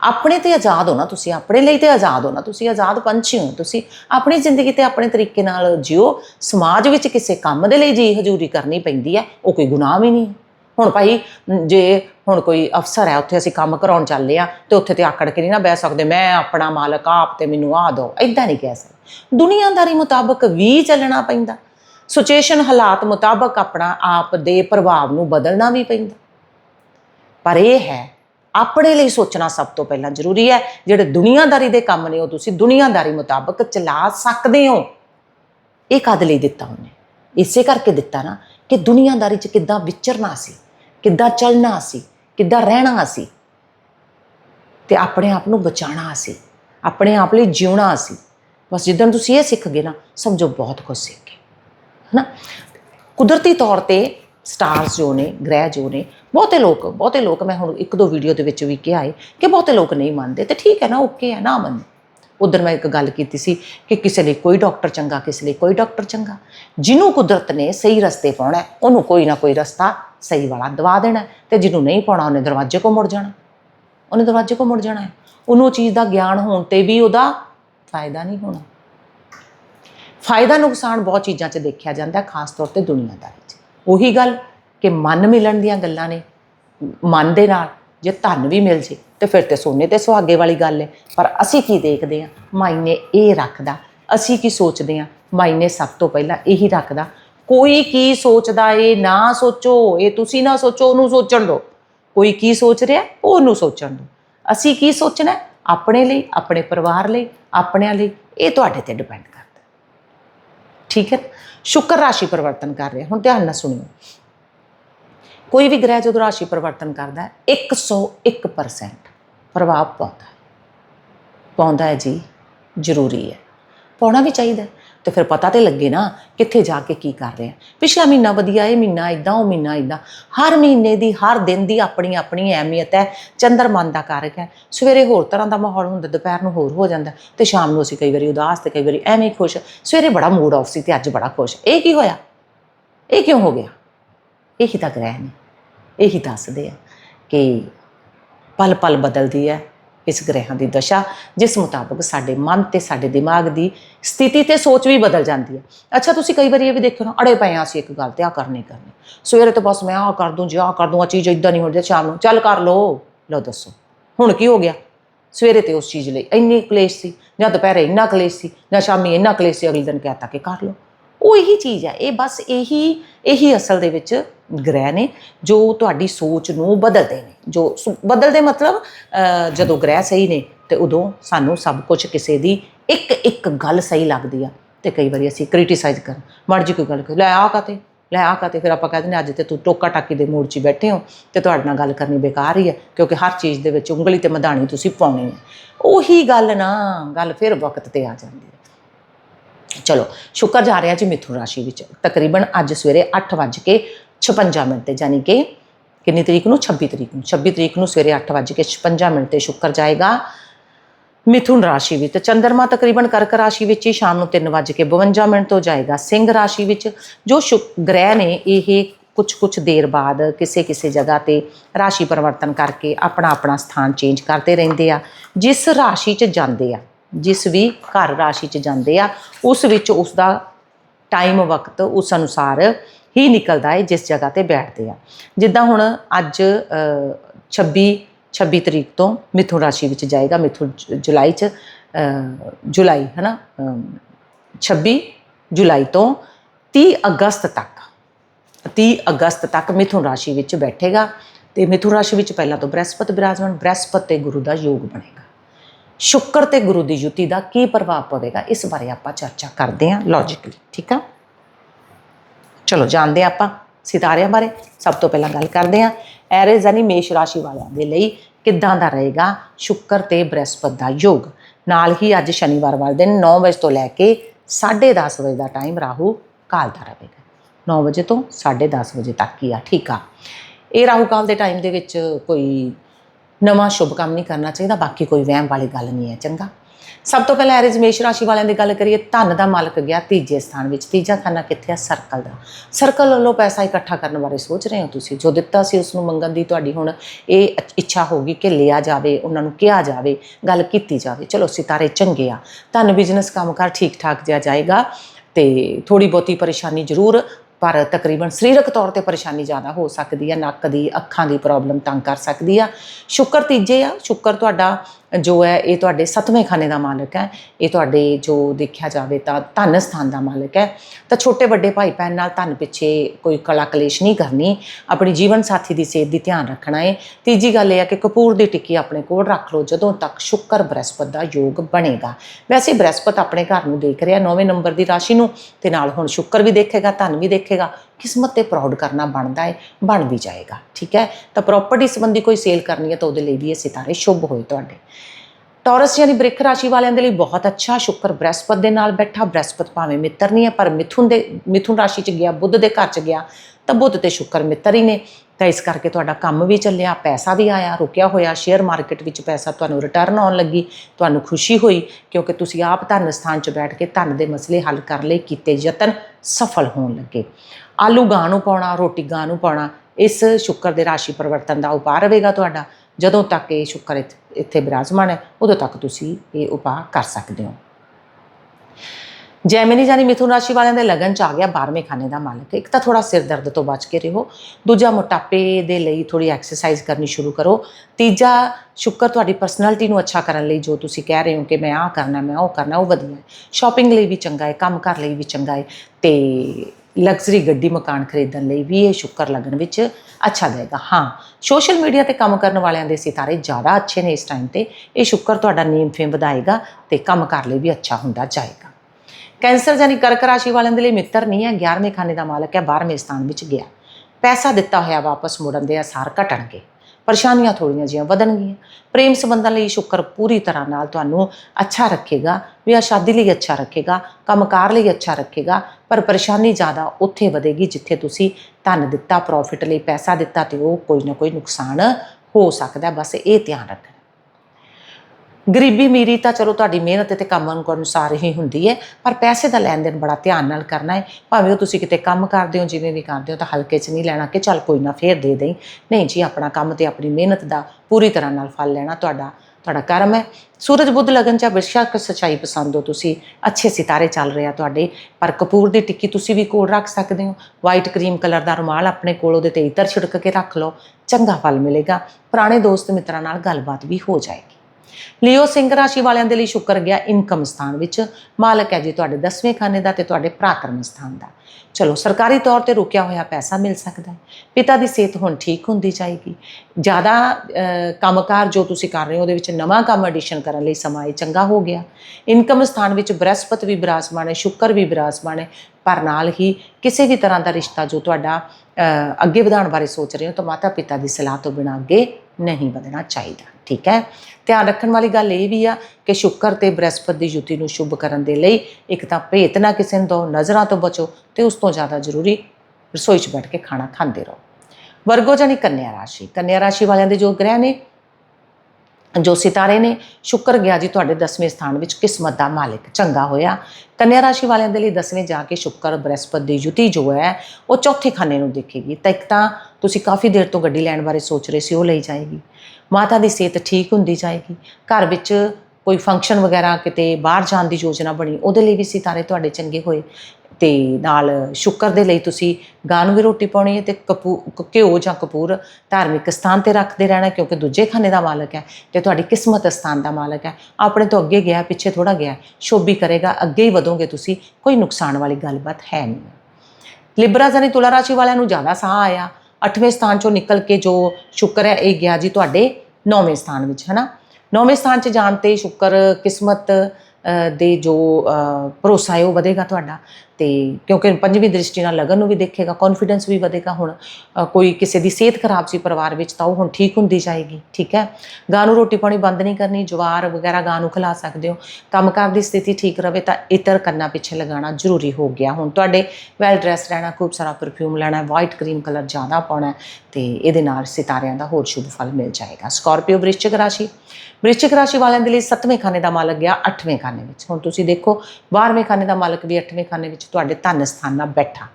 ਆਪਣੇ ਤੇ ਆਜ਼ਾਦ ਹੋ ਨਾ ਤੁਸੀਂ, ਆਪਣੇ ਲਈ ਤੇ ਆਜ਼ਾਦ ਹੋ ਨਾ ਤੁਸੀਂ, ਆਜ਼ਾਦ ਪੰਛੀ ਹੋ ਤੁਸੀਂ, ਆਪਣੀ ਜ਼ਿੰਦਗੀ ਤੇ ਆਪਣੇ ਤਰੀਕੇ ਨਾਲ ਜਿਓ। ਸਮਾਜ ਵਿੱਚ ਕਿਸੇ ਕੰਮ ਦੇ ਲਈ ਜੀ ਹਜ਼ੂਰੀ ਕਰਨੀ ਪੈਂਦੀ ਹੈ, ਉਹ ਕੋਈ ਗੁਨਾਹ ਵੀ ਨਹੀਂ ਹੈ। ਹੁਣ ਭਾਈ ਜੇ ਹੁਣ ਕੋਈ ਅਫਸਰ ਹੈ, ਉੱਥੇ ਅਸੀਂ ਕੰਮ ਕਰਾਉਣ ਚੱਲੇ ਆ ਤੇ ਉੱਥੇ ਤੇ ਆਕੜ ਕੇ ਨਹੀਂ ਨਾ ਬਹਿ ਸਕਦੇ, ਮੈਂ ਆਪਣਾ ਮਾਲਕ, ਆਪ ਤੇ ਮੈਨੂੰ ਆ ਦੋ ਐਦਾਂ ਨਹੀਂ ਕਹਿ ਸਕਦੇ। ਦੁਨੀਆਦਾਰੀ ਮੁਤਾਬਕ ਵੀ ਚੱਲਣਾ ਪੈਂਦਾ। ਸਿਚੁਏਸ਼ਨ ਹਾਲਾਤ ਮੁਤਾਬਕ ਆਪਣਾ ਆਪ ਦੇ ਪ੍ਰਭਾਵ ਨੂੰ ਬਦਲਣਾ ਵੀ ਪੈਂਦਾ। ਪਰ ਇਹ ਹੈ ਆਪਣੇ ਲਈ ਸੋਚਣਾ ਸਭ ਤੋਂ ਪਹਿਲਾਂ ਜ਼ਰੂਰੀ ਹੈ। ਜਿਹੜੇ ਦੁਨੀਆਦਾਰੀ ਦੇ ਕੰਮ ਨੇ, ਉਹ ਤੁਸੀਂ ਦੁਨੀਆਦਾਰੀ ਮੁਤਾਬਕ ਚਲਾ ਸਕਦੇ ਹੋ। ਇਹ ਕਦ ਲਈ ਦਿੱਤਾ ਉਹਨੇ? ਇਸੇ ਕਰਕੇ ਦਿੱਤਾ ਨਾ ਕਿ ਦੁਨੀਆਦਾਰੀ 'ਚ ਕਿੱਦਾਂ ਵਿਚਰਨਾ ਸੀ, ਕਿੱਦਾਂ ਚੱਲਣਾ ਸੀ, ਕਿੱਦਾਂ ਰਹਿਣਾ ਸੀ। ਤੇ ਆਪਣੇ ਆਪ ਨੂੰ ਬਚਾਉਣਾ ਸੀ, ਆਪਣੇ ਆਪ ਲਈ ਜਿਉਣਾ ਸੀ। ਬਸ ਜਿੱਦਣ ਤੁਸੀਂ ਇਹ ਸਿੱਖ ਗਏ ਨਾ, ਸਮਝੋ ਬਹੁਤ ਕੁਝ ਸਿੱਖ ਗਏ। ਹਨਾ? ਕੁਦਰਤੀ ਤੌਰ ਤੇ ਸਟਾਰਸ ਜੋ ਨੇ, ਗ੍ਰਹਿ ਜੋ ਨੇ, ਬਹੁਤੇ ਲੋਕ ਬਹੁਤੇ ਲੋਕ ਮੈਂ ਹੁਣ ਇੱਕ ਦੋ ਵੀਡੀਓ ਦੇ ਵਿੱਚ ਵੀ ਕਿਹਾ ਹੈ ਕਿ ਬਹੁਤੇ ਲੋਕ ਨਹੀਂ ਮੰਨਦੇ, ਤੇ ਠੀਕ ਹੈ ਨਾ ਓਕੇ ਹੈ ਨਾ ਮੰਨ ਉਧਰ ਮੈਂ ਇੱਕ ਗੱਲ ਕੀਤੀ ਸੀ ਕਿ ਕਿਸੇ ਲਈ ਕੋਈ ਡਾਕਟਰ ਚੰਗਾ, ਕਿਸੇ ਲਈ ਕੋਈ ਡਾਕਟਰ ਚੰਗਾ। ਜਿਹਨੂੰ ਕੁਦਰਤ ਨੇ ਸਹੀ ਰਸਤੇ ਪਾਉਣਾ ਉਹਨੂੰ ਕੋਈ ਨਾ ਕੋਈ ਰਸਤਾ ਸਹੀ ਵਾਲਾ ਦਵਾ ਦੇਣਾ ਹੈ, ਤੇ ਜਿਹਨੂੰ ਨਹੀਂ ਪਾਉਣਾ, ਉਹਨੇ ਦਰਵਾਜ਼ੇ ਕੋ ਮੁੜ ਜਾਣਾ। ਉਹਨੇ ਦਰਵਾਜ਼ੇ ਕੋ ਮੁੜ ਜਾਣਾ ਉਹਨੂੰ ਉਹ ਚੀਜ਼ ਦਾ ਗਿਆਨ ਹੋਣ ਤੇ ਵੀ ਉਹਦਾ ਫਾਇਦਾ ਨਹੀਂ ਹੋਣਾ। ਫਾਇਦਾ, ਨੁਕਸਾਨ ਬਹੁਤ ਚੀਜ਼ਾਂ 'ਚ ਦੇਖਿਆ ਜਾਂਦਾ ਖਾਸ ਤੌਰ ਤੇ ਦੁਨੀਆਦਾਰੀ 'ਚ। ਉਹੀ ਗੱਲ ਕਿ ਮਨ ਮਿਲਣ ਦੀਆਂ ਗੱਲਾਂ ਨੇ, ਮਨ ਦੇ ਨਾਲ ਜੇ ਧਨ ਵੀ ਮਿਲ ਜੇ, ਤੇ ਫਿਰ ਤੇ ਸੋਨੇ ਤੇ ਸੁਹਾਗੇ ਵਾਲੀ ਗੱਲ ਹੈ ਪਰ ਅਸੀਂ ਕੀ ਦੇਖਦੇ ਹਾਂ? ਮਾਇਨੇ ਇਹ ਰੱਖਦਾ, ਅਸੀਂ ਕੀ ਸੋਚਦੇ ਹਾਂ? ਮਾਇਨੇ ਸਭ ਤੋਂ ਪਹਿਲਾਂ ਇਹੀ ਰੱਖਦਾ, ਕੋਈ ਕੀ ਸੋਚਦਾ ਏ, ਨਾ ਸੋਚੋ, ਇਹ ਤੁਸੀਂ ਨਾ ਸੋਚੋ, ਉਹਨੂੰ ਸੋਚਣ ਦਿਓ ਕੋਈ ਕੀ ਸੋਚ ਰਿਹਾ, ਉਹਨੂੰ ਸੋਚਣ ਦਿਓ ਅਸੀਂ ਕੀ ਸੋਚਣਾ? ਆਪਣੇ ਲਈ, ਆਪਣੇ ਪਰਿਵਾਰ ਲਈ, ਆਪਣਿਆਂ ਲਈ, ਇਹ ਤੁਹਾਡੇ ਤੇ ਡਿਪੈਂਡ ਕਰਦਾ। ਠੀਕ ਹੈ ਸ਼ੁਕਰ ਰਾਸ਼ੀ ਪਰਿਵਰਤਨ ਕਰ ਰਿਹਾ। ਹੁਣ ਧਿਆਨ ਨਾਲ ਸੁਣਿਓ। ਕੋਈ ਵੀ ਗ੍ਰਹਿ ਜਦੋਂ ਰਾਸ਼ੀ ਪਰਿਵਰਤਨ ਕਰਦਾ ਹੈ 101% ਪ੍ਰਭਾਵ ਪਾਉਂਦਾ ਹੈ। ਪਾਉਂਦਾ ਹੈ ਜੀ, ਜ਼ਰੂਰੀ ਹੈ। ਪਾਉਣਾ ਵੀ ਚਾਹੀਦਾ ਤੇ ਫਿਰ ਪਤਾ ਤੇ ਲੱਗੇ ਨਾ ਕਿੱਥੇ ਜਾ ਕੇ ਕੀ ਕਰ ਰਹੇ ਆ। ਪਿਛਲਾ ਮਹੀਨਾ ਵਧੀਆ, ਇਹ ਮਹੀਨਾ ਇਦਾਂ ਉਹ ਮਹੀਨਾ ਇਦਾਂ ਹਰ ਮਹੀਨੇ ਦੀ, ਹਰ ਦਿਨ ਦੀ ਆਪਣੀ ਆਪਣੀ ਅਹਿਮੀਅਤ ਹੈ, ਚੰਦਰਮਨ ਦਾ ਕਾਰਕ ਹੈ। ਸਵੇਰੇ ਹੋਰ ਤਰ੍ਹਾਂ ਦਾ ਮਾਹੌਲ ਹੁੰਦਾ, ਦੁਪਹਿਰ ਨੂੰ ਹੋਰ ਹੋ ਜਾਂਦਾ ਤੇ ਸ਼ਾਮ ਨੂੰ ਅਸੀਂ ਕਈ ਵਾਰੀ ਉਦਾਸ ਤੇ ਕਈ ਵਾਰੀ ਐਵੇਂ ਹੀ ਖੁਸ਼। ਸਵੇਰੇ ਬੜਾ ਮੂਡ ਆਫ ਸੀ ਤੇ ਅੱਜ ਬੜਾ ਖੁਸ਼। ਇਹ ਕੀ ਹੋਇਆ? ਇਹ ਕਿਉਂ ਹੋ ਗਿਆ? ਇਹੀ ਤਾਂ ਗ੍ਰਹਿ ਨੇ। ਇਹੀ ਦੱਸਦੇ ਆ ਕਿ ਪਲ ਪਲ ਬਦਲਦੀ ਹੈ ਇਸ ਗ੍ਰਹਿਾਂ ਦੀ ਦਸ਼ਾ, ਜਿਸ ਮੁਤਾਬਕ ਸਾਡੇ ਮਨ ਤੇ ਸਾਡੇ ਦਿਮਾਗ ਦੀ ਸਥਿਤੀ ਤੇ ਸੋਚ ਵੀ ਬਦਲ ਜਾਂਦੀ ਹੈ। ਅੱਛਾ, ਤੁਸੀਂ ਕਈ ਵਾਰੀ ਇਹ ਵੀ ਦੇਖਿਓ ਨਾ, ਅੜੇ ਪਏ ਆ ਅਸੀਂ ਇੱਕ ਗੱਲ ਤੇ ਆ ਕਰਨੀ ਕਰਨੀ ਸਵੇਰੇ ਤੋਂ ਬਸ ਮੈਂ ਆ ਕਰ ਦੂੰ, ਜੀ ਆਹ ਕਰ ਦੂੰ ਆ ਚੀਜ਼ ਇਦਾਂ ਨਹੀਂ ਹੁੰਦੀ, ਸ਼ਾਮ ਨੂੰ ਚੱਲ ਕਰ ਲੋ ਲਓ ਦੱਸੋ। ਹੁਣ ਕੀ ਹੋ ਗਿਆ? ਸਵੇਰੇ ਤੇ ਉਸ ਚੀਜ਼ ਲਈ ਇੰਨੀ ਕਲੇਸ਼ ਸੀ, ਜਾਂ ਦੁਪਹਿਰੇ ਇੰਨਾ ਕਲੇਸ਼ ਸੀ, ਜਾਂ ਸ਼ਾਮੀ ਇੰਨਾ ਕਲੇਸ਼ ਸੀ, ਅਗਲੇ ਦਿਨ ਕਹਤਾ ਕਿ ਕਰ ਲੋ ਉਹ ਇਹੀ ਚੀਜ਼ ਹੈ, ਇਹ ਬਸ ਇਹੀ ਇਹੀ ਅਸਲ ਦੇ ਵਿੱਚ ਗ੍ਰਹਿ ਨੇ ਜੋ ਤੁਹਾਡੀ ਸੋਚ ਨੂੰ ਬਦਲਦੇ ਨੇ। ਜੋ ਸੁ- ਬਦਲਦੇ ਮਤਲਬ ਜਦੋਂ ਗ੍ਰਹਿ ਸਹੀ ਨੇ ਤੇ ਉਦੋਂ ਸਾਨੂੰ ਸਭ ਕੁਝ ਕਿਸੇ ਦੀ ਇੱਕ ਇੱਕ ਗੱਲ ਸਹੀ ਲੱਗਦੀ ਆ ਤੇ ਕਈ ਵਾਰੀ ਅਸੀਂ ਕ੍ਰਿਟਿਸਾਈਜ਼ ਕਰ ਮਰਜ਼ੀ ਕੋਈ ਗੱਲ ਕਰ ਲੈ ਆ ਕਾਤੇ ਲੈ ਆ ਕਾਤੇ ਫਿਰ ਆਪਾਂ ਕਹਿੰਦੇ ਨੇ ਅੱਜ ਤੇ ਤੂੰ ਟੋਕਾ ਟਾਕੀ ਦੇ ਮੂਡ 'ਚ ਬੈਠੇ ਹੋ ਤੇ ਤੁਹਾਡੇ ਨਾਲ ਗੱਲ ਕਰਨੀ ਬੇਕਾਰ ਹੀ ਹੈ ਕਿਉਂਕਿ ਹਰ ਚੀਜ਼ ਦੇ ਵਿੱਚ ਉਂਗਲੀ ਤੇ ਮਧਾਣੀ ਤੁਸੀਂ ਪਾਉਣੀ ਹੈ ਉਹੀ ਗੱਲ ਨਾ, ਗੱਲ ਫਿਰ ਵਕਤ ਤੇ ਆ ਜਾਂਦੀ ਹੈ ਚਲੋ, ਸ਼ੁਕਰ ਜਾ ਰਿਹਾ ਜੀ ਮਿਥੁਨ ਰਾਸ਼ੀ ਵਿੱਚ। ਤਕਰੀਬਨ ਅੱਜ ਸਵੇਰੇ 8:56 ਮਿੰਟ ਤੇ ਯਾਨੀ ਕਿ ਕਿੰਨੀ ਤਰੀਕ ਨੂੰ? 26 ਤਰੀਕ ਨੂੰ। 26 ਤਰੀਕ ਨੂੰ ਸਵੇਰੇ 8:56 ਮਿੰਟ ਤੇ ਸ਼ੁਕਰ ਜਾਏਗਾ ਮਿਥੁਨ ਰਾਸ਼ੀ ਵਿੱਚ। ਚੰਦਰਮਾ ਤਕਰੀਬਨ ਕਰਕ ਰਾਸ਼ੀ ਵਿੱਚ ਹੀ ਸ਼ਾਮ ਨੂੰ 3:52 ਮਿੰਟ ਤੋਂ ਜਾਏਗਾ। ਸਿੰਘ ਰਾਸ਼ੀ ਵਿੱਚ ਜੋ ਸ਼ੁਕ- ਗ੍ਰਹਿ ਨੇ, ਇਹ ਕੁਝ ਕੁਝ ਦੇਰ ਬਾਅਦ ਕਿਸੇ ਕਿਸੇ ਜਗ੍ਹਾ ਤੇ ਰਾਸ਼ੀ ਪਰਿਵਰਤਨ ਕਰਕੇ ਆਪਣਾ ਆਪਣਾ ਸਥਾਨ ਚੇਂਜ ਕਰਦੇ ਰਹਿੰਦੇ ਆ, ਜਿਸ ਰਾਸ਼ੀ 'ਚ ਜਾਂਦੇ ਆ। ਜਿਸ ਵੀ ਘਰ ਰਾਸ਼ੀ 'ਚ ਜਾਂਦੇ ਆ ਉਸ ਵਿੱਚ ਉਸ ਦਾ ਟਾਈਮ ਵਕਤ ਉਸ ਅਨੁਸਾਰ ਹੀ ਨਿਕਲਦਾ ਹੈ ਜਿਸ ਜਗ੍ਹਾ ਤੇ ਬੈਠਦੇ ਆ। ਜਿੱਦਾਂ ਹੁਣ ਅੱਜ ਅ, 26 26 ਤਰੀਕ ਤੋਂ ਮਿਥੁਨ ਰਾਸ਼ੀ ਵਿੱਚ ਜਾਏਗਾ ਮਿਥੁਨ ਜ- ਜੁਲਾਈ ਚ ਜੁਲਾਈ ਹੈ ਨਾ ਅਮ, 26 ਜੁਲਾਈ ਤੋਂ 30 ਅਗਸਤ ਤੱਕ 30 ਅਗਸਤ ਤੱਕ ਮਿਥੁਨ ਰਾਸ਼ੀ ਵਿੱਚ ਬੈਠੇਗਾ ਤੇ ਮਿਥੁਨ ਰਾਸ਼ੀ ਵਿੱਚ ਪਹਿਲਾਂ ਤੋਂ ਬ੍ਰਹਿਸਪਤ ਬਿਰਾਜਮਾਨ ਬ੍ਰਹਿਸਪਤ ਤੇ ਗੁਰੂ ਦਾ ਯੋਗ ਬਣੇਗਾ। ਸ਼ੁੱਕਰ ਤੇ ਗੁਰੂ ਦੀ ਯੁਤੀ ਦਾ ਕੀ ਪ੍ਰਭਾਵ ਪਵੇਗਾ? ਇਸ ਬਾਰੇ ਆਪਾਂ ਚਰਚਾ ਕਰਦੇ ਹਾਂ ਲੌਜੀਕਲੀ ਠੀਕ ਆ? ਚਲੋ ਜਾਣਦੇ ਹਾਂ ਆਪਾਂ ਸਿਤਾਰਿਆਂ ਬਾਰੇ। ਸਭ ਤੋਂ ਪਹਿਲਾਂ ਗੱਲ ਕਰਦੇ ਹਾਂ ਐਰੇਜ਼ ਯਾਨੀ ਮੇਸ਼ ਰਾਸ਼ੀ ਵਾਲਿਆਂ ਦੇ ਲਈ ਕਿੱਦਾਂ ਦਾ ਰਹੇਗਾ ਸ਼ੁੱਕਰ ਤੇ ਬ੍ਰਹਸਪਤ ਦਾ ਯੋਗ। ਨਾਲ ਹੀ ਅੱਜ ਸ਼ਨੀਵਾਰ ਵਾਲੇ ਦਿਨ 9 ਵਜੇ ਤੋਂ ਲੈ ਕੇ 10:30 ਵਜੇ ਦਾ ਟਾਈਮ ਰਾਹੂ ਕਾਲ ਦਾ ਰਹੇਗਾ। 9 ਵਜੇ ਤੋਂ 10:30 ਵਜੇ ਤੱਕ ਹੀ ਆ, ਠੀਕ ਆ? ਇਹ ਰਾਹੂ ਕਾਲ ਦੇ ਟਾਈਮ ਦੇ ਵਿੱਚ ਕੋਈ ਨਵਾਂ ਸ਼ੁਭ ਕੰਮ ਨਹੀਂ ਕਰਨਾ ਚਾਹੀਦਾ, ਬਾਕੀ ਕੋਈ ਵਹਿਮ ਵਾਲੀ ਗੱਲ ਨਹੀਂ ਹੈ, ਚੰਗਾ। ਸਭ ਤੋਂ ਪਹਿਲਾਂ ਐਰੇਜ਼ ਮੇਸ਼ ਰਾਸ਼ੀ ਵਾਲਿਆਂ ਦੀ ਗੱਲ ਕਰੀਏ, ਧਨ ਦਾ ਮਾਲਕ ਗਿਆ ਤੀਜੇ ਸਥਾਨ ਵਿੱਚ, ਤੀਜਾ ਖਾਨਾ ਕਿੱਥੇ ਆ? ਸਰਕਲ ਦਾ। ਸਰਕਲ ਵੱਲੋਂ ਪੈਸਾ ਇਕੱਠਾ ਕਰਨ ਬਾਰੇ ਸੋਚ ਰਹੇ ਹੋ ਤੁਸੀਂ? ਜੋ ਦਿੱਤਾ ਸੀ ਉਸ ਨੂੰ ਮੰਗਣ ਦੀ ਤੁਹਾਡੀ ਹੁਣ ਇਹ ਅ- ਇੱਛਾ ਹੋਗੀ ਕਿ ਲਿਆ ਜਾਵੇ, ਉਹਨਾਂ ਨੂੰ ਕਿਹਾ ਜਾਵੇ, ਗੱਲ ਕੀਤੀ ਜਾਵੇ। ਚਲੋ, ਸਿਤਾਰੇ ਚੰਗੇ ਆ। ਧਨ ਬਿਜ਼ਨਸ ਕੰਮਕਾਰ ਠੀਕ ਠਾਕ ਜਿਹਾ ਜਾਏਗਾ ਤੇ ਥੋੜੀ ਬਹੁਤੀ ਪਰੇਸ਼ਾਨੀ ਜ਼ਰੂਰ ਪਰ ਤਕਰੀਬਨ ਸਰੀਰਕ ਤੌਰ ਤੇ ਪਰੇਸ਼ਾਨੀ ਜ਼ਿਆਦਾ ਹੋ ਸਕਦੀ ਹੈ ਨੱਕ ਦੀ, ਅੱਖਾਂ ਦੀ ਪ੍ਰੋਬਲਮ ਤੰਗ ਕਰ ਸਕਦੀ ਆ। ਸ਼ੁਕਰ ਤੀਜੇ ਆ, ਸ਼ੁਕਰ ਤੁਹਾਡਾ ਜੋ ਹੈ, ਇਹ ਤੁਹਾਡੇ ਸੱਤਵੇਂ ਖਾਨੇ ਦਾ ਮਾਲਕ ਹੈ। ਇਹ ਤੁਹਾਡੇ ਜੋ ਦੇਖਿਆ ਜਾਵੇ ਤਾਂ ਧਨ ਸਥਾਨ ਦਾ ਮਾਲਕ ਹੈ। ਤਾਂ ਛੋਟੇ ਵੱਡੇ ਭਾਈ ਭੈਣ ਨਾਲ ਧਨ ਪਿੱਛੇ ਕੋਈ ਕਲਾ ਕਲੇਸ਼ ਨਹੀਂ ਕਰਨੀ। ਆਪਣੀ ਜੀਵਨ ਸਾਥੀ ਦੀ ਸਿਹਤ ਦੀ ਧਿਆਨ ਰੱਖਣਾ ਹੈ ਤੀਜੀ ਗੱਲ ਇਹ ਹੈ ਕਿ ਕਪੂਰ ਦੀ ਟਿੱਕੀ ਆਪਣੇ ਕੋਲ ਰੱਖ ਲਓ, ਜਦੋਂ ਤੱਕ ਸ਼ੁੱਕਰ ਬ੍ਰਹਸਪਤ ਦਾ ਯੋਗ ਬਣੇਗਾ। ਵੈਸੇ ਬ੍ਰਹਸਪਤ ਆਪਣੇ ਘਰ ਨੂੰ ਦੇਖ ਰਿਹਾ 9ਵੇਂ ਨੰਬਰ ਦੀ ਰਾਸ਼ੀ ਨੂੰ, ਤੇ ਨਾਲ ਹੁਣ ਸ਼ੁੱਕਰ ਵੀ ਦੇਖੇਗਾ, ਧਨ ਵੀ ਦੇਖੇਗਾ। ਕਿਸਮਤ ਤੇ ਪ੍ਰਾਊਡ ਕਰਨਾ ਬਣਦਾ ਹੈ ਬਣ ਵੀ ਜਾਏਗਾ, ਠੀਕ ਹੈ? ਤਾਂ ਪ੍ਰਾਪਰਟੀ ਸੰਬੰਧੀ ਕੋਈ ਸੇਲ ਕਰਨੀ ਹੈ ਤਾਂ ਉਹਦੇ ਲਈ ਵੀ ਇਹ ਸਿਤਾਰੇ ਸ਼ੁਭ ਹੋਏ ਤੁਹਾਡੇ। ਟੌਰਸ ਯਾਨੀ ਬ੍ਰਿਖ ਰਾਸ਼ੀ ਵਾਲਿਆਂ ਦੇ ਲਈ ਬਹੁਤ ਅੱਛਾ, ਸ਼ੁੱਕਰ ਬ੍ਰਹਸਪਤ ਦੇ ਨਾਲ ਬੈਠਾ, ਬ੍ਰਹਸਪਤ ਭਾਵੇਂ ਮਿੱਤਰ ਨਹੀਂ ਹੈ, ਪਰ ਮਿਥੁਨ ਦੇ, ਮਿਥੁਨ ਰਾਸ਼ੀ ਚ ਗਿਆ, ਬੁੱਧ ਦੇ ਘਰ ਚ ਗਿਆ, ਤਾਂ ਬੁੱਧ ਤੇ ਸ਼ੁੱਕਰ ਮਿੱਤਰ ਹੀ ਨੇ। ਤਾਂ ਇਸ ਕਰਕੇ ਤੁਹਾਡਾ ਕੰਮ ਵੀ ਚੱਲਿਆ, ਪੈਸਾ ਵੀ ਆਇਆ, ਰੁਕਿਆ ਹੋਇਆ ਸ਼ੇਅਰ ਮਾਰਕੀਟ ਵਿੱਚ ਪੈਸਾ ਤੁਹਾਨੂੰ ਰਿਟਰਨ ਆਉਣ ਲੱਗੀ, ਤੁਹਾਨੂੰ ਖੁਸ਼ੀ ਹੋਈ, ਕਿਉਂਕਿ ਤੁਸੀਂ ਆਪ ਧਨ ਸਥਾਨ 'ਚ ਬੈਠ ਕੇ ਧਨ ਦੇ ਮਸਲੇ ਹੱਲ ਕਰਨ ਲਈ ਕੀਤੇ ਯਤਨ ਸਫਲ ਹੋਣ ਲੱਗੇ। ਆਲੂ ਗਾਂ ਨੂੰ ਪਾਉਣਾ, ਰੋਟੀ ਗਾਂ ਨੂੰ ਪਾਉਣਾ, ਇਸ ਸ਼ੁੱਕਰ ਦੇ ਰਾਸ਼ੀ ਪਰਿਵਰਤਨ ਦਾ ਉਪਾਅ ਰਹੇਗਾ ਤੁਹਾਡਾ। ਜਦੋਂ ਤੱਕ ਇਹ ਸ਼ੁੱਕਰ ਇੱਥੇ- ਇੱਥੇ ਬਿਰਾਜਮਾਨ ਹੈ, ਉਦੋਂ ਤੱਕ ਤੁਸੀਂ ਇਹ ਉਪਾਅ ਕਰ ਸਕਦੇ ਹੋ। ਜੈਮਿਨੀ ਜਾਨੀ ਮਿਥੁਨ ਰਾਸ਼ੀ ਵਾਲਿਆਂ ਦੇ ਲਗਨ ਚ ਆ ਗਿਆ 12ਵੇਂ ਖਾਨੇ ਦਾ ਮਾਲਕ। ਇੱਕ ਤਾਂ ਥੋੜਾ ਸਿਰ ਦਰਦ ਤੋਂ ਬਚ ਕੇ ਰਹੋ, ਦੂਜਾ ਮੋਟਾਪੇ ਦੇ ਲਈ ਥੋੜੀ ਐਕਸਰਸਾਈਜ਼ ਕਰਨੀ ਸ਼ੁਰੂ ਕਰੋ, ਤੀਜਾ ਸ਼ੁੱਕਰ ਤੁਹਾਡੀ ਪਰਸਨੈਲਿਟੀ ਨੂੰ ਅੱਛਾ ਕਰਨ ਲਈ ਜੋ ਤੁਸੀਂ ਕਹਿ ਰਹੇ ਹੋ ਕਿ ਮੈਂ ਆਹ ਕਰਨਾ, ਮੈਂ ਉਹ ਕਰਨਾ, ਉਹ ਵਧੀਆ ਹੈ। ਸ਼ਾਪਿੰਗ ਲਈ ਵੀ ਚੰਗਾ ਹੈ, ਕੰਮ ਕਰ ਲਈ ਵੀ ਚੰਗਾ ਹੈ ਤੇ ਲਗਜ਼ਰੀ ਗੱਡੀ ਮਕਾਨ ਖਰੀਦਣ ਲਈ ਵੀ ਇਹ ਸ਼ੁੱਕਰ ਲੱਗਣ ਵਿੱਚ ਅੱਛਾ ਦੇਗਾ ਹਾਂ, ਸੋਸ਼ਲ ਮੀਡੀਆ ਤੇ ਕੰਮ ਕਰਨ ਵਾਲਿਆਂ ਦੇ ਸਿਤਾਰੇ ਜ਼ਿਆਦਾ ਅੱਛੇ ਨੇ ਇਸ ਟਾਈਮ ਤੇ। ਇਹ ਸ਼ੁੱਕਰ ਤੁਹਾਡਾ ਨੇਮ ਫੇਮ ਵਧਾਏਗਾ ਤੇ ਕੰਮ ਕਰ ਲਈ ਵੀ ਅੱਛਾ ਹੁੰਦਾ ਜਾਏਗਾ। ਕੈਂਸਰ ਜਾਨੀ ਕਰਕ ਰਾਸ਼ੀ ਵਾਲਿਆਂ ਦੇ ਲਈ ਮਿੱਤਰ ਨਹੀਂ ਹੈ। 11ਵੇਂ ਖਾਨੇ ਦਾ ਮਾਲਕ ਹੈ 12ਵੇਂ ਸਥਾਨ ਵਿੱਚ ਗਿਆ। ਪੈਸਾ ਦਿੱਤਾ ਹੋਇਆ ਵਾਪਸ ਮੁੜਨ ਦੇ ਆਸਾਰ ਘਟਣਗੇ। ਪਰੇਸ਼ਾਨੀਆਂ ਥੋੜੀਆਂ ਜਿਹੀਆਂ ਵਧਣਗੀਆਂ। ਪ੍ਰੇਮ ਸੰਬੰਧਾਂ ਲਈ ਸ਼ੁੱਕਰ ਪੂਰੀ ਤਰ੍ਹਾਂ ਨਾਲ ਤੁਹਾਨੂੰ ਅੱਛਾ ਰੱਖੇਗਾ, ਵਿਆਹ ਸ਼ਾਦੀ ਲਈ ਅੱਛਾ ਰੱਖੇਗਾ, ਕੰਮਕਾਰ ਲਈ ਅੱਛਾ ਰੱਖੇਗਾ, ਪਰ ਪਰੇਸ਼ਾਨੀ ਜ਼ਿਆਦਾ ਉੱਥੇ ਵਧੇਗੀ ਜਿੱਥੇ ਤੁਸੀਂ ਧਨ ਦਿੱਤਾ ਪ੍ਰੋਫਿਟ ਲਈ ਪੈਸਾ ਦਿੱਤਾ ਤੇ ਉਹ ਕੋਈ ਨਾ ਕੋਈ ਨੁਕਸਾਨ ਹੋ ਸਕਦਾ। ਬਸ ਇਹ ਧਿਆਨ ਰੱਖਣਾ। ਗਰੀਬੀ ਮੀਰੀ ਤਾਂ ਚਲੋ ਤੁਹਾਡੀ ਮਿਹਨਤ ਤੇ ਕੰਮ ਅਨੁਸਾਰ ਹੀ ਹੁੰਦੀ ਹੈ, ਪਰ ਪੈਸੇ ਦਾ ਲੈਣ ਦੇਣ ਬੜਾ ਧਿਆਨ ਨਾਲ ਕਰਨਾ ਹੈ। ਭਾਵੇਂ ਉਹ ਤੁਸੀਂ ਕਿਤੇ ਕੰਮ ਕਰਦੇ ਹੋ, ਜਿਵੇਂ ਵੀ ਕਰਦੇ ਹੋ, ਤਾਂ ਹਲਕੇ 'ਚ ਨਹੀਂ ਲੈਣਾ ਕਿ ਚੱਲ ਕੋਈ ਨਾ ਫੇਰ ਦੇ ਦੇਈ। ਨਹੀਂ ਜੀ, ਆਪਣਾ ਕੰਮ ਤੇ ਆਪਣੀ ਮਿਹਨਤ ਦਾ ਪੂਰੀ ਤਰ੍ਹਾਂ ਨਾਲ ਫਲ ਲੈਣਾ ਤੁਹਾਡਾ ਤੁਹਾਡਾ ਕਰਮ ਹੈ। ਸੂਰਜ, ਬੁੱਧ, ਲਗਨ ਚ ਬੇਸ਼ੱਕ ਸੱਚਾਈ ਪਸੰਦ ਹੋ ਤੁਸੀਂ, ਅੱਛੇ ਸਿਤਾਰੇ ਚੱਲ ਰਹੇ ਆ ਤੁਹਾਡੇ, ਪਰ ਕਪੂਰ ਦੀ ਟਿੱਕੀ ਤੁਸੀਂ ਵੀ ਕੋਲ ਰੱਖ ਸਕਦੇ ਹੋ। ਵਾਈਟ ਕਰੀਮ ਕਲਰ ਦਾ ਰੁਮਾਲ ਆਪਣੇ ਕੋਲ, ਉਹਦੇ ਤੇ ਇਤਰ ਛਿੜਕ ਕੇ ਰੱਖ ਲਓ, ਚੰਗਾ ਫਲ ਮਿਲੇਗਾ। ਪੁਰਾਣੇ ਦੋਸਤ ਮਿੱਤਰਾਂ ਨਾਲ ਗੱਲਬਾਤ ਵੀ ਹੋ ਜਾਏਗੀ। ਲਿਓ ਸਿੰਘ ਰਾਸ਼ੀ ਵਾਲਿਆਂ ਦੇ ਲਈ ਸ਼ੁਕਰ ਗਿਆ ਇਨਕਮ ਸਥਾਨ ਵਿੱਚ। ਮਾਲਕ ਹੈ ਜੀ ਤੁਹਾਡੇ 10ਵੇਂ ਖਾਨੇ ਦਾ ਤੇ ਤੁਹਾਡੇ ਭਰਾਤਰਮ ਸਥਾਨ ਦਾ। ਚਲੋ ਸਰਕਾਰੀ ਤੌਰ ਤੇ ਰੁਕਿਆ ਹੋਇਆ ਪੈਸਾ ਮਿਲ ਸਕਦਾ ਹੈ। ਪਿਤਾ ਦੀ ਸਿਹਤ ਹੁਣ ਠੀਕ ਹੁੰਦੀ ਜਾਏਗੀ। ਜ਼ਿਆਦਾ ਅਹ, ਕੰਮਕਾਰ ਜੋ ਤੁਸੀਂ ਕਰ ਰਹੇ ਹੋ ਉਹਦੇ ਵਿੱਚ ਨਵਾਂ ਕੰਮ ਐਡੀਸ਼ਨ ਕਰਨ ਲਈ ਸਮਾਂ ਇਹ ਚੰਗਾ ਹੋ ਗਿਆ। ਇਨਕਮ ਸਥਾਨ ਵਿੱਚ ਬ੍ਰਹਸਪਤ ਵੀ ਬਿਰਾਜਮਾਨ ਹੈ ਸ਼ੁੱਕਰ ਵੀ ਬਿਰਾਜਮਾਨ ਹੈ। ਪਰ ਨਾਲ ਹੀ ਕਿਸੇ ਵੀ ਤਰ੍ਹਾਂ ਦਾ ਰਿਸ਼ਤਾ ਜੋ ਤੁਹਾਡਾ ਅੱਗੇ ਵਧਾਉਣ ਬਾਰੇ ਸੋਚ ਰਹੇ ਹੋ ਤਾਂ ਮਾਤਾ ਪਿਤਾ ਦੀ ਸਲਾਹ ਤੋਂ ਬਿਨਾਂ ਅੱਗੇ ਨਹੀਂ ਵਧਣਾ ਚਾਹੀਦਾ। ਠੀਕ ਹੈ? ਧਿਆਨ ਰੱਖਣ ਵਾਲੀ ਗੱਲ ਇਹ ਵੀ ਆ ਕਿ ਸ਼ੁੱਕਰ ਤੇ ਬ੍ਰਹਸਪਤ ਦੀ ਯੁਤੀ ਨੂੰ ਸ਼ੁਭ ਕਰਨ ਦੇ ਲਈ ਇੱਕ ਤਾਂ ਭੇਤ ਨਾ ਕਿਸੇ ਨੂੰ ਦਿਓ, ਨਜ਼ਰਾਂ ਤੋਂ ਬਚੋ ਤੇ ਉਸ ਤੋਂ ਜ਼ਿਆਦਾ ਜ਼ਰੂਰੀ ਰਸੋਈ 'ਚ ਬੈਠ ਕੇ ਖਾਣਾ ਖਾਂਦੇ ਰਹੋ। ਵਰਗੋ ਜਾਨੀ ਕੰਨਿਆ ਰਾਸ਼ੀ ਕੰਨਿਆ ਰਾਸ਼ੀ ਵਾਲਿਆਂ ਦੇ ਜੋ ਗ੍ਰਹਿ ਨੇ, ਜੋ ਸਿਤਾਰੇ ਨੇ, ਸ਼ੁਕਰ ਗਿਆ ਜੀ ਤੁਹਾਡੇ 10ਵੇਂ ਸਥਾਨ ਵਿੱਚ ਕਿਸਮਤ ਦਾ ਮਾਲਿਕ ਚੰਗਾ ਹੋਇਆ। ਕੰਨਿਆ ਰਾਸ਼ੀ ਵਾਲਿਆਂ ਦੇ ਲਈ 10ਵੇਂ ਜਾ ਕੇ ਸ਼ੁਕਰ, ਬ੍ਰਹਸਪਤ ਦੀ ਯੁਤੀ ਜੋ ਹੈ, ਉਹ ਚੌਥੇ ਖਾਨੇ ਨੂੰ ਦੇਖੇਗੀ। ਤਾਂ ਇੱਕ ਤਾਂ ਤੁਸੀਂ ਕਾਫੀ ਦੇਰ ਤੋਂ ਗੱਡੀ ਲੈਣ ਬਾਰੇ ਸੋਚ ਰਹੇ ਸੀ, ਉਹ ਲਈ ਜਾਏਗੀ। ਮਾਤਾ ਦੀ ਸਿਹਤ ਠੀਕ ਹੁੰਦੀ ਜਾਏਗੀ। ਘਰ ਵਿੱਚ ਕੋਈ ਫੰਕਸ਼ਨ ਵਗੈਰਾ ਕਿਤੇ ਬਾਹਰ ਜਾਣ ਦੀ ਯੋਜਨਾ ਬਣੀ, ਉਹਦੇ ਲਈ ਵੀ ਸਿਤਾਰੇ ਤੁਹਾਡੇ ਚੰਗੇ ਹੋਏ। ਤੇ ਨਾਲ ਸ਼ੁਕਰ ਦੇ ਲਈ ਤੁਸੀਂ ਗਾਂ ਨੂੰ ਵੀ ਰੋਟੀ ਪਾਉਣੀ ਹੈ ਤੇ ਕਪੂ, ਘਿਓ ਜਾਂ ਕਪੂਰ ਧਾਰਮਿਕ ਸਥਾਨ ਤੇ ਰੱਖਦੇ ਰਹਿਣਾ, ਕਿਉਂਕਿ ਦੂਜੇ ਖਾਨੇ ਦਾ ਮਾਲਕ ਹੈ ਤੇ ਤੁਹਾਡੀ ਕਿਸਮਤ ਸਥਾਨ ਦਾ ਮਾਲਕ ਹੈ। ਆਪਣੇ ਤੋਂ ਅੱਗੇ ਗਿਆ, ਪਿੱਛੇ ਥੋੜਾ ਗਿਆ, ਸ਼ੋਭੀ ਕਰੇਗਾ, ਅੱਗੇ ਹੀ ਵਧੋਗੇ ਤੁਸੀਂ, ਕੋਈ ਨੁਕਸਾਨ ਵਾਲੀ ਗੱਲਬਾਤ ਹੈ ਨਹੀਂ। ਲਿਬਰਾ ਜਾਨੀ ਤੁਲਾ ਰਾਸ਼ੀ ਵਾਲਿਆਂ ਨੂੰ ਜ਼ਿਆਦਾ ਸਾਹ ਆਇਆ। 8ਵੇਂ ਸਥਾਨ ਚੋਂ ਨਿਕਲ ਕੇ ਜੋ ਸ਼ੁਕਰ ਹੈ, ਇਹ ਗਿਆ ਜੀ ਤੁਹਾਡੇ 9ਵੇਂ ਸਥਾਨ ਵਿੱਚ ਹੈ ਨਾ 9ਵੇਂ ਸਥਾਨ 'ਚ ਜਾਣ ਤੇ ਸ਼ੁਕਰ ਕਿਸਮਤ ਅ, ਦੇ ਜੋ ਅ, ਭਰੋਸਾ ਹੈ ਉਹ ਵਧੇਗਾ ਤੁਹਾਡਾ। ਤੇ ਕਿਉਂਕਿ ਪੰਜਵੀਂ ਦ੍ਰਿਸ਼ਟੀ ਨਾਲ ਲਗਨ ਨੂੰ ਵੀ ਦੇਖੇਗਾ ਕੌਨਫੀਡੈਂਸ ਵੀ ਵਧੇਗਾ ਹੁਣ। ਕੋਈ ਕਿਸੇ ਦੀ ਸਿਹਤ ਖਰਾਬ ਸੀ ਪਰਿਵਾਰ ਵਿੱਚ ਤਾਂ ਉਹ ਹੁਣ ਠੀਕ ਹੁੰਦੀ ਜਾਏਗੀ, ਠੀਕ ਹੈ? ਗਾਂ ਨੂੰ ਰੋਟੀ ਪਾਣੀ ਬੰਦ ਨਹੀਂ ਕਰਨੀ, ਜਵਾਰ ਵਗੈਰਾ ਗਾਂ ਨੂੰ ਖਿਲਾ ਸਕਦੇ ਹੋ। ਕੰਮਕਾਰ ਦੀ ਸਥਿਤੀ ਠੀਕ ਰਵੇ ਤਾਂ ਇਤਰ ਕੰਨਾਂ ਪਿੱਛੇ ਲਗਾਉਣਾ ਜ਼ਰੂਰੀ ਹੋ ਗਿਆ। ਹੁਣ ਤੁਹਾਡੇ ਵੈਲ ਡਰੈਸ ਰਹਿਣਾ, ਖੂਬ ਸਾਰਾ ਪਰਫਿਊਮ ਲੈਣਾ ਵਾਈਟ ਕਰੀਮ ਕਲਰ ਜ਼ਿਆਦਾ ਪਾਉਣਾ ਹੈ ਤੇ ਇਹਦੇ ਨਾਲ ਸਿਤਾਰਿਆਂ ਦਾ ਹੋਰ ਸ਼ੁਭ ਫਲ ਮਿਲ ਜਾਏਗਾ। ਸਕਾਰਪੀਓ ਵ੍ਰਿਸ਼ਚਿਕ ਰਾਸ਼ੀ। ਵ੍ਰਿਸ਼ਚਿਕ ਰਾਸ਼ੀ ਵਾਲਿਆਂ ਦੇ ਲਈ 7ਵੇਂ ਖਾਨੇ ਦਾ ਮਾਲਕ ਗਿਆ 8ਵੇਂ ਖਾਨੇ ਵਿੱਚ। ਹੁਣ ਤੁਸੀਂ ਦੇਖੋ 12ਵੇਂ ਖਾਨੇ ਦਾ ਮਾਲਕ ਵੀ 8ਵੇਂ ਖਾਨੇ ਵਿੱਚ ਤੁਹਾਡੇ ਧਨ ਸਥਾਨ ਨਾਲ ਬੈਠਾ।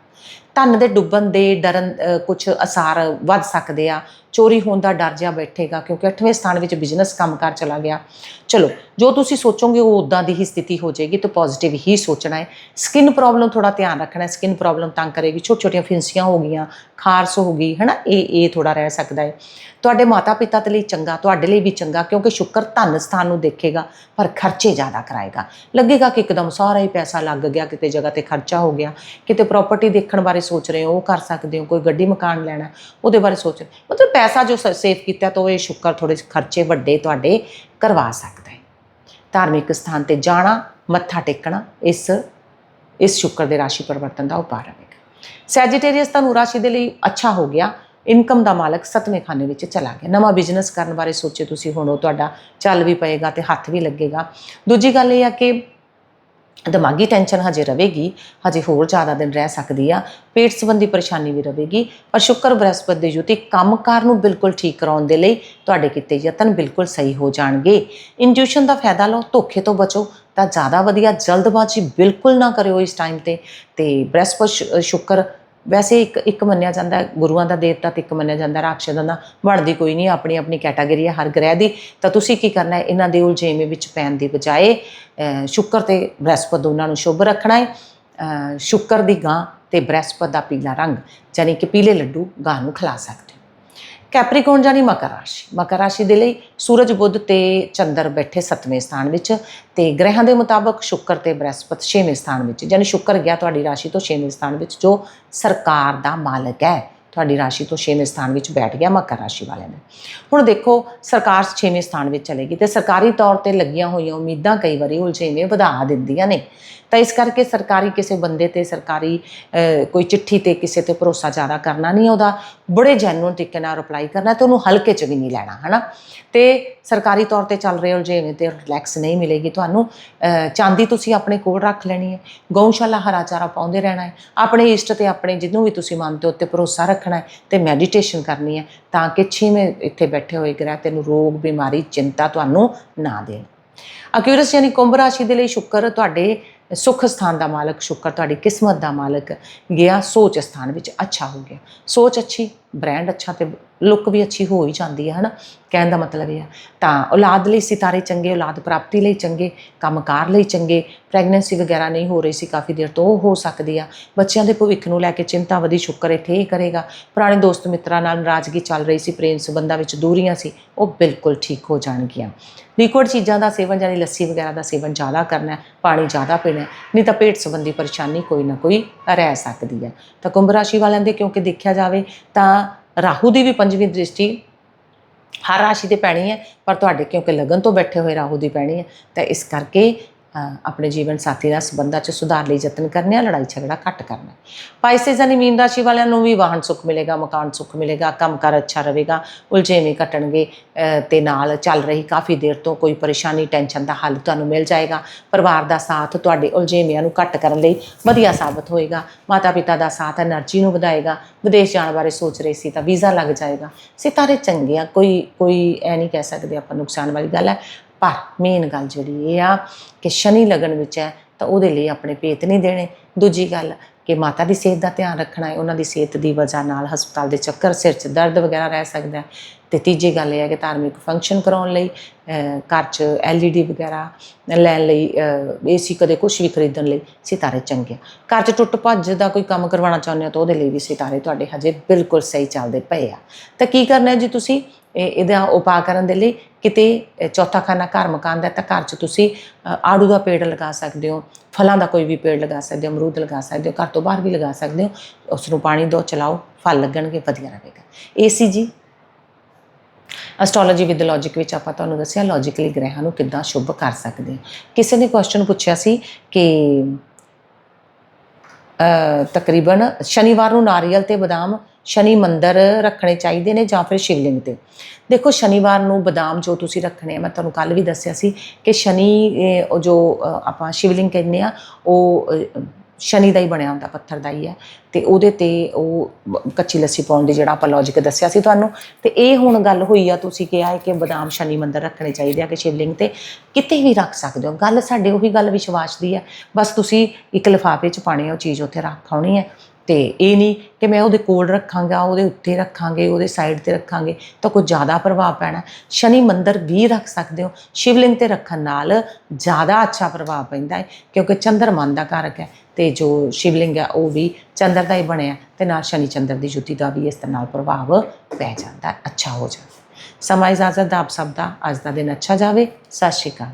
ਧਨ ਦੇ ਡੁੱਬਣ ਦੇ ਡਰਨ ਕੁਝ ਅਸਾਰ ਵੱਧ ਸਕਦੇ ਆ। ਚੋਰੀ ਹੋਣ ਦਾ ਡਰ ਜਿਹਾ ਬੈਠੇਗਾ, ਕਿਉਂਕਿ 8ਵੇਂ ਸਥਾਨ ਵਿੱਚ ਬਿਜ਼ਨਸ ਕੰਮਕਾਰ ਚਲਾ ਗਿਆ। ਚਲੋ, ਜੋ ਤੁਸੀਂ ਸੋਚੋਗੇ ਉਹ ਉਦਾਂ ਦੀ ਹੀ ਸਥਿਤੀ ਹੋ ਜਾਏਗੀ ਤਾਂ ਪੋਜ਼ਿਟਿਵ ਹੀ ਸੋਚਣਾ ਹੈ। ਸਕਿਨ ਪ੍ਰੋਬਲਮ ਥੋੜਾ ਧਿਆਨ ਰੱਖਣਾ ਹੈ ਸਕਿਨ ਪ੍ਰੋਬਲਮ ਤੰਗ ਕਰੇਗੀ। ਛੋਟੀਆਂ ਛੋਟੀਆਂ ਫਿੰਸੀਆਂ ਹੋ ਗਈਆਂ, ਖਾਰਸ ਹੋ ਗਈ ਹੈ ਨਾ ਇਹ ਇਹ ਥੋੜਾ ਰਹਿ ਸਕਦਾ ਹੈ। ਤੁਹਾਡੇ ਮਾਤਾ ਪਿਤਾ ਦੇ ਲਈ ਚੰਗਾ, ਤੁਹਾਡੇ ਲਈ ਵੀ ਚੰਗਾ, ਕਿਉਂਕਿ ਸ਼ੁਕਰ ਧਨ ਸਥਾਨ ਨੂੰ ਦੇਖੇਗਾ, ਪਰ ਖਰਚੇ ਜ਼ਿਆਦਾ ਕਰਾਏਗਾ। ਲੱਗੇਗਾ ਕਿ ਇੱਕਦਮ ਸਾਰਾ ਹੀ ਪੈਸਾ ਲੱਗ ਗਿਆ, ਕਿਤੇ ਜਗ੍ਹਾ ਤੇ ਖਰਚਾ ਹੋ ਗਿਆ। ਕਿਤੇ ਪ੍ਰਾਪਰਟੀ ਦੇਖਣ ਬਾਰੇ ਸੋਚ ਰਹੇ ਹੋ, ਉਹ ਕਰ ਸਕਦੇ ਹੋ, ਕੋਈ ਗੱਡੀ ਮਕਾਨ ਲੈਣਾ, ਉਹਦੇ ਬਾਰੇ ਸੋਚ ਰਹੇ ਮਤਲਬ ਪੈਸਾ ਜੋ ਸੇਵ ਕੀਤਾ ਤਾਂ ਉਹ ਇਹ ਸ਼ੁਕਰ ਥੋੜੇ ਖਰਚੇ ਵੱਡੇ ਤੁਹਾਡੇ ਕਰਵਾ ਸਕਦਾ ਹੈ। ਧਾਰਮਿਕ ਸਥਾਨ ਤੇ ਜਾਣਾ, ਮੱਥਾ ਟੇਕਣਾ, ਇਸ ਇਸ ਸ਼ੁਕਰ ਦੇ ਰਾਸ਼ੀ ਪਰਿਵਰਤਨ ਦਾ ਉਪਾਅ ਰਹੇਗਾ। ਸੈਜੀਟੇਰੀਅਸ ਤੁਹਾਨੂੰ ਰਾਸ਼ੀ ਦੇ ਲਈ ਅੱਛਾ ਹੋ ਗਿਆ। ਇਨਕਮ ਦਾ ਮਾਲਕ ਸੱਤਵੇਂ ਖਾਨੇ ਵਿੱਚ ਚਲਾ ਗਿਆ। ਨਵਾਂ ਬਿਜ਼ਨਸ ਕਰਨ ਬਾਰੇ ਸੋਚੇ ਤੁਸੀਂ, ਹੁਣ ਉਹ ਤੁਹਾਡਾ ਚੱਲ ਵੀ ਪਏਗਾ ਤੇ ਹੱਥ ਵੀ ਲੱਗੇਗਾ। ਦੂਜੀ ਗੱਲ ਇਹ ਆ ਕਿ ਦਿਮਾਗੀ ਟੈਨਸ਼ਨ ਹਜੇ ਰਹੇਗੀ, ਹਜੇ ਹੋਰ ਜ਼ਿਆਦਾ ਦਿਨ ਰਹਿ ਸਕਦੀ ਆ, ਪੇਟ ਸੰਬੰਧੀ ਪਰੇਸ਼ਾਨੀ ਵੀ ਰਹੇਗੀ, ਪਰ ਸ਼ੁੱਕਰ ਬ੍ਰਹਸਪਤੀ ਦੀ ਯੁਤੀ ਕੰਮਕਾਰ ਨੂੰ ਬਿਲਕੁਲ ਠੀਕ ਕਰਾਉਣ ਦੇ ਲਈ ਤੁਹਾਡੇ ਕੀਤੇ ਯਤਨ ਬਿਲਕੁਲ ਸਹੀ ਹੋ ਜਾਣਗੇ। ਇੰਟਿਊਸ਼ਨ ਦਾ ਫਾਇਦਾ ਲਓ, ਧੋਖੇ ਤੋਂ ਬਚੋ, ਤਾਂ ਜ਼ਿਆਦਾ ਵਧੀਆ ਜਲਦਬਾਜ਼ੀ ਬਿਲਕੁਲ ਨਾ ਕਰਿਓ ਇਸ ਟਾਈਮ ਤੇ ਤੇ ਬ੍ਰਹਸਪਤੀ ਸ਼ੁ- ਸ਼ੁੱਕਰ ਵੈਸੇ ਇੱਕ ਇੱਕ ਮੰਨਿਆ ਜਾਂਦਾ ਗੁਰੂਆਂ ਦਾ ਦੇਵਤਾ ਤੇ ਇੱਕ ਮੰਨਿਆ ਜਾਂਦਾ, ਰਾਖਸ਼ਾਂ ਦਾ ਬਣਦੀ ਕੋਈ ਨਹੀਂ, ਆਪਣੀ ਆਪਣੀ ਕੈਟਾਗਰੀ ਹੈ, ਹਰ ਗ੍ਰਹਿ ਦੀ। ਤਾਂ ਤੁਸੀਂ ਕੀ ਕਰਨਾ ਹੈ, ਇਹਨਾਂ ਦੇ ਉਲਝੇਵੇਂ ਵਿੱਚ ਪੈਣ ਦੀ ਬਜਾਏ ਸ਼ੁੱਕਰ ਤੇ ਬ੍ਰਹਸਪਤ ਦੋਨਾਂ ਨੂੰ ਸ਼ੁਭ ਰੱਖਣਾ ਹੈ। ਸ਼ੁੱਕਰ ਦੀ ਗਾਂ ਤੇ ਬ੍ਰਹਸਪਤ ਦਾ ਪੀਲਾ ਰੰਗ ਯਾਨੀ ਕਿ ਪੀਲੇ ਲੱਡੂ ਗਾਂ ਨੂੰ ਖਿਲਾ ਸਕਦੇ ਹੋ। ਕੈਪਰੀਕੌਨ ਜਾਨੀ ਮਕਰ ਰਾਸ਼ੀ। ਮਕਰ ਰਾਸ਼ੀ ਦੇ ਲਈ ਸੂਰਜ, ਬੁੱਧ ਤੇ ਚੰਦਰ ਬੈਠੇ 7ਵੇਂ ਸਥਾਨ ਵਿੱਚ ਤੇ ਗ੍ਰਹਿਾਂ ਦੇ ਮੁਤਾਬਕ ਸ਼ੁੱਕਰ ਤੇ ਬ੍ਰਹਸਪਤ 6ਵੇਂ ਸਥਾਨ ਵਿੱਚ। ਯਾਨੀ ਸ਼ੁੱਕਰ ਗਿਆ ਤੁਹਾਡੀ ਰਾਸ਼ੀ ਤੋਂ 6ਵੇਂ ਸਥਾਨ ਵਿੱਚ, ਜੋ ਸਰਕਾਰ ਦਾ ਮਾਲਕ ਹੈ। ਤੁਹਾਡੀ ਰਾਸ਼ੀ ਤੋਂ 6ਵੇਂ ਸਥਾਨ ਵਿੱਚ ਬੈਠ ਗਿਆ ਮਕਰ ਰਾਸ਼ੀ ਵਾਲਿਆਂ ਦੇ ਹੁਣ ਦੇਖੋ, ਸਰਕਾਰ 6ਵੇਂ ਸਥਾਨ ਵਿੱਚ ਚਲੇਗੀ ਤੇ ਸਰਕਾਰੀ ਤੌਰ ਤੇ ਲੱਗੀਆਂ ਹੋਈਆਂ ਉਮੀਦਾਂ ਕਈ ਵਾਰੀ ਉਲਝੇਵੇਂ ਵਧਾ ਦਿੰਦੀਆਂ ਨੇ। ਤਾਂ ਇਸ ਕਰਕੇ ਸਰਕਾਰੀ ਕਿਸੇ ਬੰਦੇ ਤੇ ਸਰਕਾਰੀ ਕੋਈ ਚਿੱਠੀ ਤੇ ਕਿਸੇ ਤੇ ਭਰੋਸਾ ਜ਼ਿਆਦਾ ਕਰਨਾ ਨਹੀਂ ਉਹਦਾ ਬੜੇ ਜੈਨੂਨ ਤਰੀਕੇ ਨਾਲ ਰਿਪਲਾਈ ਕਰਨਾ ਤੇ ਉਹਨੂੰ ਹਲਕੇ 'ਚ ਵੀ ਨਹੀਂ ਲੈਣਾ, ਹਨਾ? ਤੇ ਸਰਕਾਰੀ ਤੌਰ ਤੇ ਚੱਲ ਰਹੇ ਉਲਝੇਵੇਂ ਤੇ ਰਿਲੈਕਸ ਨਹੀਂ ਮਿਲੇਗੀ ਤੁਹਾਨੂੰ। ਚਾਂਦੀ ਤੁਸੀਂ ਆਪਣੇ ਕੋਲ ਰੱਖ ਲੈਣੀ ਹੈ। ਗਊਸ਼ਾਲਾ ਹਰਾ ਚਾਰਾ ਪਾਉਂਦੇ ਰਹਿਣਾ ਹੈ। ਆਪਣੇ ਇਸ਼ਟ ਤੇ ਆਪਣੇ ਜਿਹਨੂੰ ਵੀ ਤੁਸੀਂ ਮੰਨਦੇ ਹੋ ਤੇ ਭਰੋਸਾ ਰੱਖਣਾ ਹੈ ਤੇ ਮੈਡੀਟੇਸ਼ਨ ਕਰਨੀ ਹੈ ਤਾਂ ਕਿ ਛੇਵੇਂ ਇੱਥੇ ਬੈਠੇ ਹੋਏ ਗ੍ਰਹਿ ਤੈਨੂੰ ਰੋਗ, ਬਿਮਾਰੀ, ਚਿੰਤਾ ਤੁਹਾਨੂੰ ਨਾ ਦੇਣ। ਅਕਿਊਰਸ ਯਾਨੀ ਕੁੰਭ ਰਾਸ਼ੀ ਦੇ ਲਈ ਸ਼ੁਕਰ ਤੁਹਾਡੇ ਸੁਖ ਸਥਾਨ ਦਾ ਮਾਲਕ, ਸ਼ੁੱਕਰ ਤੁਹਾਡੀ ਕਿਸਮਤ ਦਾ ਮਾਲਕ ਗਿਆ, ਸੋਚ ਸਥਾਨ ਵਿੱਚ ਅੱਛਾ ਹੋ ਗਿਆ। ਸੋਚ ਅੱਛੀ ਬ੍ਰਾਂਡ ਅੱਛਾ ਤੇ ਲੁੱਕ ਵੀ ਅੱਛੀ ਹੋ ਹੀ ਜਾਂਦੀ ਹੈ ਹਨਾ? ਕਹਿਣ ਦਾ ਮਤਲਬ ਇਹ ਹੈ ਤਾਂ ਔਲਾਦ ਲਈ ਸਿਤਾਰੇ ਚੰਗੇ, ਔਲਾਦ ਪ੍ਰਾਪਤੀ ਲਈ ਚੰਗੇ, ਕੰਮਕਾਰ ਲਈ ਚੰਗੇ, ਪ੍ਰੈਗਨੈਂਸੀ ਵਗੈਰਾ ਨਹੀਂ ਹੋ ਰਹੀ ਸੀ ਕਾਫੀ ਦੇਰ ਤੋਂ, ਉਹ ਹੋ ਸਕਦੀ ਆ। ਬੱਚਿਆਂ ਦੇ ਭਵਿੱਖ ਨੂੰ ਲੈ ਕੇ ਚਿੰਤਾ ਵਧੀ, ਸ਼ੁੱਕਰ ਇੱਥੇ ਇਹ ਕਰੇਗਾ। ਪੁਰਾਣੇ ਦੋਸਤ ਮਿੱਤਰਾਂ ਨਾਲ ਨਾਰਾਜ਼ਗੀ ਚੱਲ ਰਹੀ ਸੀ, ਪ੍ਰੇਮ ਸੰਬੰਧਾਂ ਵਿੱਚ ਦੂਰੀਆਂ ਸੀ, ਉਹ ਬਿਲਕੁਲ ਠੀਕ ਹੋ ਜਾਣਗੀਆਂ। ਲਿਕੁਇਡ ਚੀਜ਼ਾਂ ਦਾ ਸੇਵਨ ਜਾਨੀ ਲੱਸੀ ਵਗੈਰਾ ਦਾ ਸੇਵਨ ਜ਼ਿਆਦਾ ਕਰਨਾ ਪਾਣੀ ਜ਼ਿਆਦਾ ਪੀਣਾ ਨਹੀਂ ਤਾਂ ਪੇਟ ਸੰਬੰਧੀ ਪਰੇਸ਼ਾਨੀ ਕੋਈ ਨਾ ਕੋਈ ਰਹਿ ਸਕਦੀ ਹੈ। ਤਾਂ ਕੁੰਭ ਰਾਸ਼ੀ ਵਾਲਿਆਂ ਦੇ ਕਿਉਂਕਿ ਦੇਖਿਆ ਜਾਵੇ ਤਾਂ ਰਾਹੂ ਦੀ ਵੀ ਪੰਜਵੀਂ ਦ੍ਰਿਸ਼ਟੀ ਹਰ ਰਾਸ਼ੀ ਤੇ ਪੈਣੀ ਹੈ, ਪਰ ਤੁਹਾਡੇ ਕਿਉਂਕਿ ਲਗਨ ਤੋਂ ਬੈਠੇ ਹੋਏ ਰਾਹੂ ਦੀ ਪੈਣੀ ਹੈ, ਤਾਂ ਇਸ ਕਰਕੇ ਆਪਣੇ ਜੀਵਨ ਸਾਥੀ ਦਾ ਸਬੰਧਾਂ 'ਚ ਸੁਧਾਰ ਲਈ ਯਤਨ ਕਰਨੇ ਆ, ਲੜਾਈ ਝਗੜਾ ਘੱਟ ਕਰਨਾ ਪਾਈਸੇਸ ਜਾਂ ਮੀਨ ਰਾਸ਼ੀ ਵਾਲਿਆਂ ਨੂੰ ਵੀ ਵਾਹਨ ਸੁੱਖ ਮਿਲੇਗਾ, ਮਕਾਨ ਸੁੱਖ ਮਿਲੇਗਾ ਕੰਮ ਕੰਮਕਾਰ ਅੱਛਾ ਰਹੇਗਾ ਉਲਝੇਵੇਂ ਘਟਣਗੇ ਤੇ ਨਾਲ ਚੱਲ ਰਹੀ ਕਾਫੀ ਦੇਰ ਤੋਂ ਕੋਈ ਪਰੇਸ਼ਾਨੀ, ਟੈਨਸ਼ਨ ਦਾ ਹੱਲ ਤੁਹਾਨੂੰ ਮਿਲ ਜਾਏਗਾ। ਪਰਿਵਾਰ ਦਾ ਸਾਥ ਤੁਹਾਡੇ ਉਲਝੇਵਿਆਂ ਨੂੰ ਘੱਟ ਕਰਨ ਲਈ ਵਧੀਆ ਸਾਬਤ ਹੋਏਗਾ। ਮਾਤਾ ਪਿਤਾ ਦਾ ਸਾਥ એનર્ਜੀ ਨੂੰ ਵਧਾਏਗਾ। ਵਿਦੇਸ਼ ਜਾਣ ਬਾਰੇ ਸੋਚ ਰਹੇ ਸੀ ਤਾਂ ਵੀਜ਼ਾ ਲੱਗ ਜਾਏਗਾ। ਸਿਤਾਰੇ ਚੰਗੇ ਆ, ਕੋਈ ਕੋਈ ਐ ਨਹੀਂ ਕਹਿ ਸਕਦੇ ਆਪਾਂ ਨੁਕਸਾਨ ਵਾਲੀ ਗੱਲ ਹੈ। ਪਰ ਮੇਨ ਗੱਲ ਜਿਹੜੀ ਇਹ ਆ ਕਿ ਸ਼ਨੀ ਲਗਨ ਵਿੱਚ ਹੈ, ਤਾਂ ਉਹਦੇ ਲਈ ਆਪਣੇ ਭੇਤ ਨਹੀਂ ਦੇਣੇ। ਦੂਜੀ ਗੱਲ ਕਿ ਮਾਤਾ ਦੀ ਸਿਹਤ ਦਾ ਧਿਆਨ ਰੱਖਣਾ ਹੈ, ਉਹਨਾਂ ਦੀ ਸਿਹਤ ਦੀ ਵਜ੍ਹਾ ਨਾਲ ਹਸਪਤਾਲ ਦੇ ਚੱਕਰ ਸਿਰ 'ਚ ਦਰਦ ਵਗੈਰਾ ਰਹਿ ਸਕਦਾ ਹੈ। ਤੇ ਤੀਜੀ ਗੱਲ ਇਹ ਹੈ ਕਿ ਧਾਰਮਿਕ ਫੰਕਸ਼ਨ ਕਰਾਉਣ ਲਈ ਘਰ 'ਚ ਐਲਈਡੀ ਵਗੈਰਾ ਲੈਣ ਲਈ ਏਸੀ ਕਦੇ ਕੁਝ ਵੀ ਖਰੀਦਣ ਲਈ ਸਿਤਾਰੇ ਚੰਗੇ ਆ। ਘਰ 'ਚ ਟੁੱਟ ਭੱਜ ਦਾ ਕੋਈ ਕੰਮ ਕਰਵਾਉਣਾ ਚਾਹੁੰਦੇ ਹੋ ਤਾਂ ਉਹਦੇ ਲਈ ਵੀ ਸਿਤਾਰੇ ਤੁਹਾਡੇ ਹਜੇ ਬਿਲਕੁਲ ਸਹੀ ਚੱਲਦੇ ਪਏ ਆ। ਤਾਂ ਕੀ ਕਰਨਾ ਹੈ ਜੀ ਤੁਸੀਂ? ਇਹਦਾ ਉਪਾਅ ਕਰਨ ਦੇ ਲਈ ਕਿਤੇ ਚੌਥਾ ਖਾਨਾ ਘਰ ਮਕਾਨ ਦਾ ਤਾਂ ਘਰ 'ਚ ਤੁਸੀਂ ਆੜੂ ਦਾ ਪੇੜ ਲਗਾ ਸਕਦੇ ਹੋ, ਫਲਾਂ ਦਾ ਕੋਈ ਵੀ ਪੇੜ ਲਗਾ ਸਕਦੇ ਹੋ, ਅਮਰੂਦ ਲਗਾ ਸਕਦੇ ਹੋ, ਘਰ ਤੋਂ ਬਾਹਰ ਵੀ ਲਗਾ ਸਕਦੇ ਹੋ ਉਸ ਨੂੰ ਪਾਣੀ ਦਿਓ, ਚਲਾਓ, ਫਲ ਲੱਗਣਗੇ, ਵਧੀਆ ਰਹੇਗਾ। ਏਸੀ ਜੀ। ਐਸਟ੍ਰੋਲੋਜੀ ਵਿਦ ਲੌਜੀਕ ਵਿੱਚ ਆਪਾਂ ਤੁਹਾਨੂੰ ਦੱਸਿਆ ਲੌਜੀਕਲੀ ਗ੍ਰਹਿਾਂ ਨੂੰ ਕਿੱਦਾਂ ਸ਼ੁਭ ਕਰ ਸਕਦੇ ਹਾਂ। ਕਿਸੇ ਨੇ ਕੁਐਸਚਨ ਪੁੱਛਿਆ ਸੀ ਕਿ ਤਕਰੀਬਨ ਸ਼ਨੀਵਾਰ ਨੂੰ ਨਾਰੀਅਲ ਤੇ ਬਦਾਮ ਸ਼ਨੀ ਮੰਦਰ ਰੱਖਣੇ ਚਾਹੀਦੇ ਨੇ ਜਾਂ ਫਿਰ ਸ਼ਿਵਲਿੰਗ ਤੇ। ਦੇਖੋ, ਸ਼ਨੀਵਾਰ ਨੂੰ ਬਦਾਮ ਜੋ ਤੁਸੀਂ ਰੱਖਣੇ ਆ, ਮੈਂ ਤੁਹਾਨੂੰ ਕੱਲ ਵੀ ਦੱਸਿਆ ਸੀ ਕਿ ਸ਼ਨੀ ਜੋ ਆਪਾਂ ਸ਼ਿਵਲਿੰਗ ਕਹਿੰਦੇ ਆ, ਉਹ ਸ਼ਨੀ ਦਾ ਹੀ ਬਣਿਆ ਹੁੰਦਾ, ਪੱਥਰ ਦਾ ਹੀ ਹੈ। ਤੇ ਉਹਦੇ ਤੇ ਉਹ ਕੱਚੀ ਲੱਸੀ ਪਾਉਣ ਦੀ ਜਿਹੜਾ ਆਪਾਂ ਲੌਜੀਕ ਦੱਸਿਆ ਸੀ ਤੁਹਾਨੂੰ। ਤੇ ਇਹ ਹੁਣ ਗੱਲ ਹੋਈ ਆ, ਤੁਸੀਂ ਕਿਹਾ ਹੈ ਕਿ ਬਦਾਮ ਸ਼ਨੀ ਮੰਦਰ ਰੱਖਣੇ ਚਾਹੀਦੇ ਆ ਕਿ ਸ਼ਿਵਲਿੰਗ ਤੇ। ਕਿਤੇ ਵੀ ਰੱਖ ਸਕਦੇ ਹੋ। ਗੱਲ ਸਾਡੇ ਉਹੀ ਗੱਲ ਵਿਸ਼ਵਾਸ ਦੀ ਹੈ। ਬਸ ਤੁਸੀਂ ਇੱਕ ਲਿਫਾਫੇ 'ਚ ਪਾਣੀ ਉਹ ਚੀਜ਼ ਉੱਥੇ ਰੱਖ ਆਉਣੀ ਹੈ। ਤੇ ਇਹ ਨਹੀਂ ਕਿ ਮੈਂ ਉਹਦੇ ਕੋਲ ਰੱਖਾਂਗਾ ਉਹਦੇ ਉੱਤੇ ਰੱਖਾਂਗੇ ਉਹਦੇ ਸਾਈਡ ਤੇ ਰੱਖਾਂਗੇ ਤਾਂ ਕੋਈ ਜ਼ਿਆਦਾ ਪ੍ਰਭਾਵ ਪੈਣਾ। ਸ਼ਨੀ ਮੰਦਰ ਵੀ ਰੱਖ ਸਕਦੇ ਹੋ ਸ਼ਿਵਲਿੰਗ ਤੇ ਰੱਖਣ ਨਾਲ ਜ਼ਿਆਦਾ ਅੱਛਾ ਪ੍ਰਭਾਵ ਪੈਂਦਾ ਹੈ ਕਿਉਂਕਿ ਚੰਦਰ ਮਨ ਦਾ ਕਾਰਕ ਹੈ ਤੇ ਜੋ ਸ਼ਿਵਲਿੰਗ ਹੈ ਉਹ ਵੀ ਚੰਦਰ ਦਾ ਹੀ ਬਣਿਆ ਤੇ ਨਾਲ ਸ਼ਨੀ ਚੰਦਰ ਦੀ ਜੁਤੀ ਦਾ ਵੀ ਇਸ ਤਰ੍ਹਾਂ ਨਾਲ ਪ੍ਰਭਾਵ ਪੈ ਜਾਂਦਾ ਹੈ, ਅੱਛਾ ਹੋ ਜਾਂਦਾ ਸਮਾਂ ਇਜਾਜ਼ਤ ਦਾ ਆਪ ਸਭ ਦਾ ਅੱਜ ਦਾ ਦਿਨ ਅੱਛਾ ਜਾਵੇ। ਸਤਿ ਸ਼੍ਰੀ ਅਕਾਲ।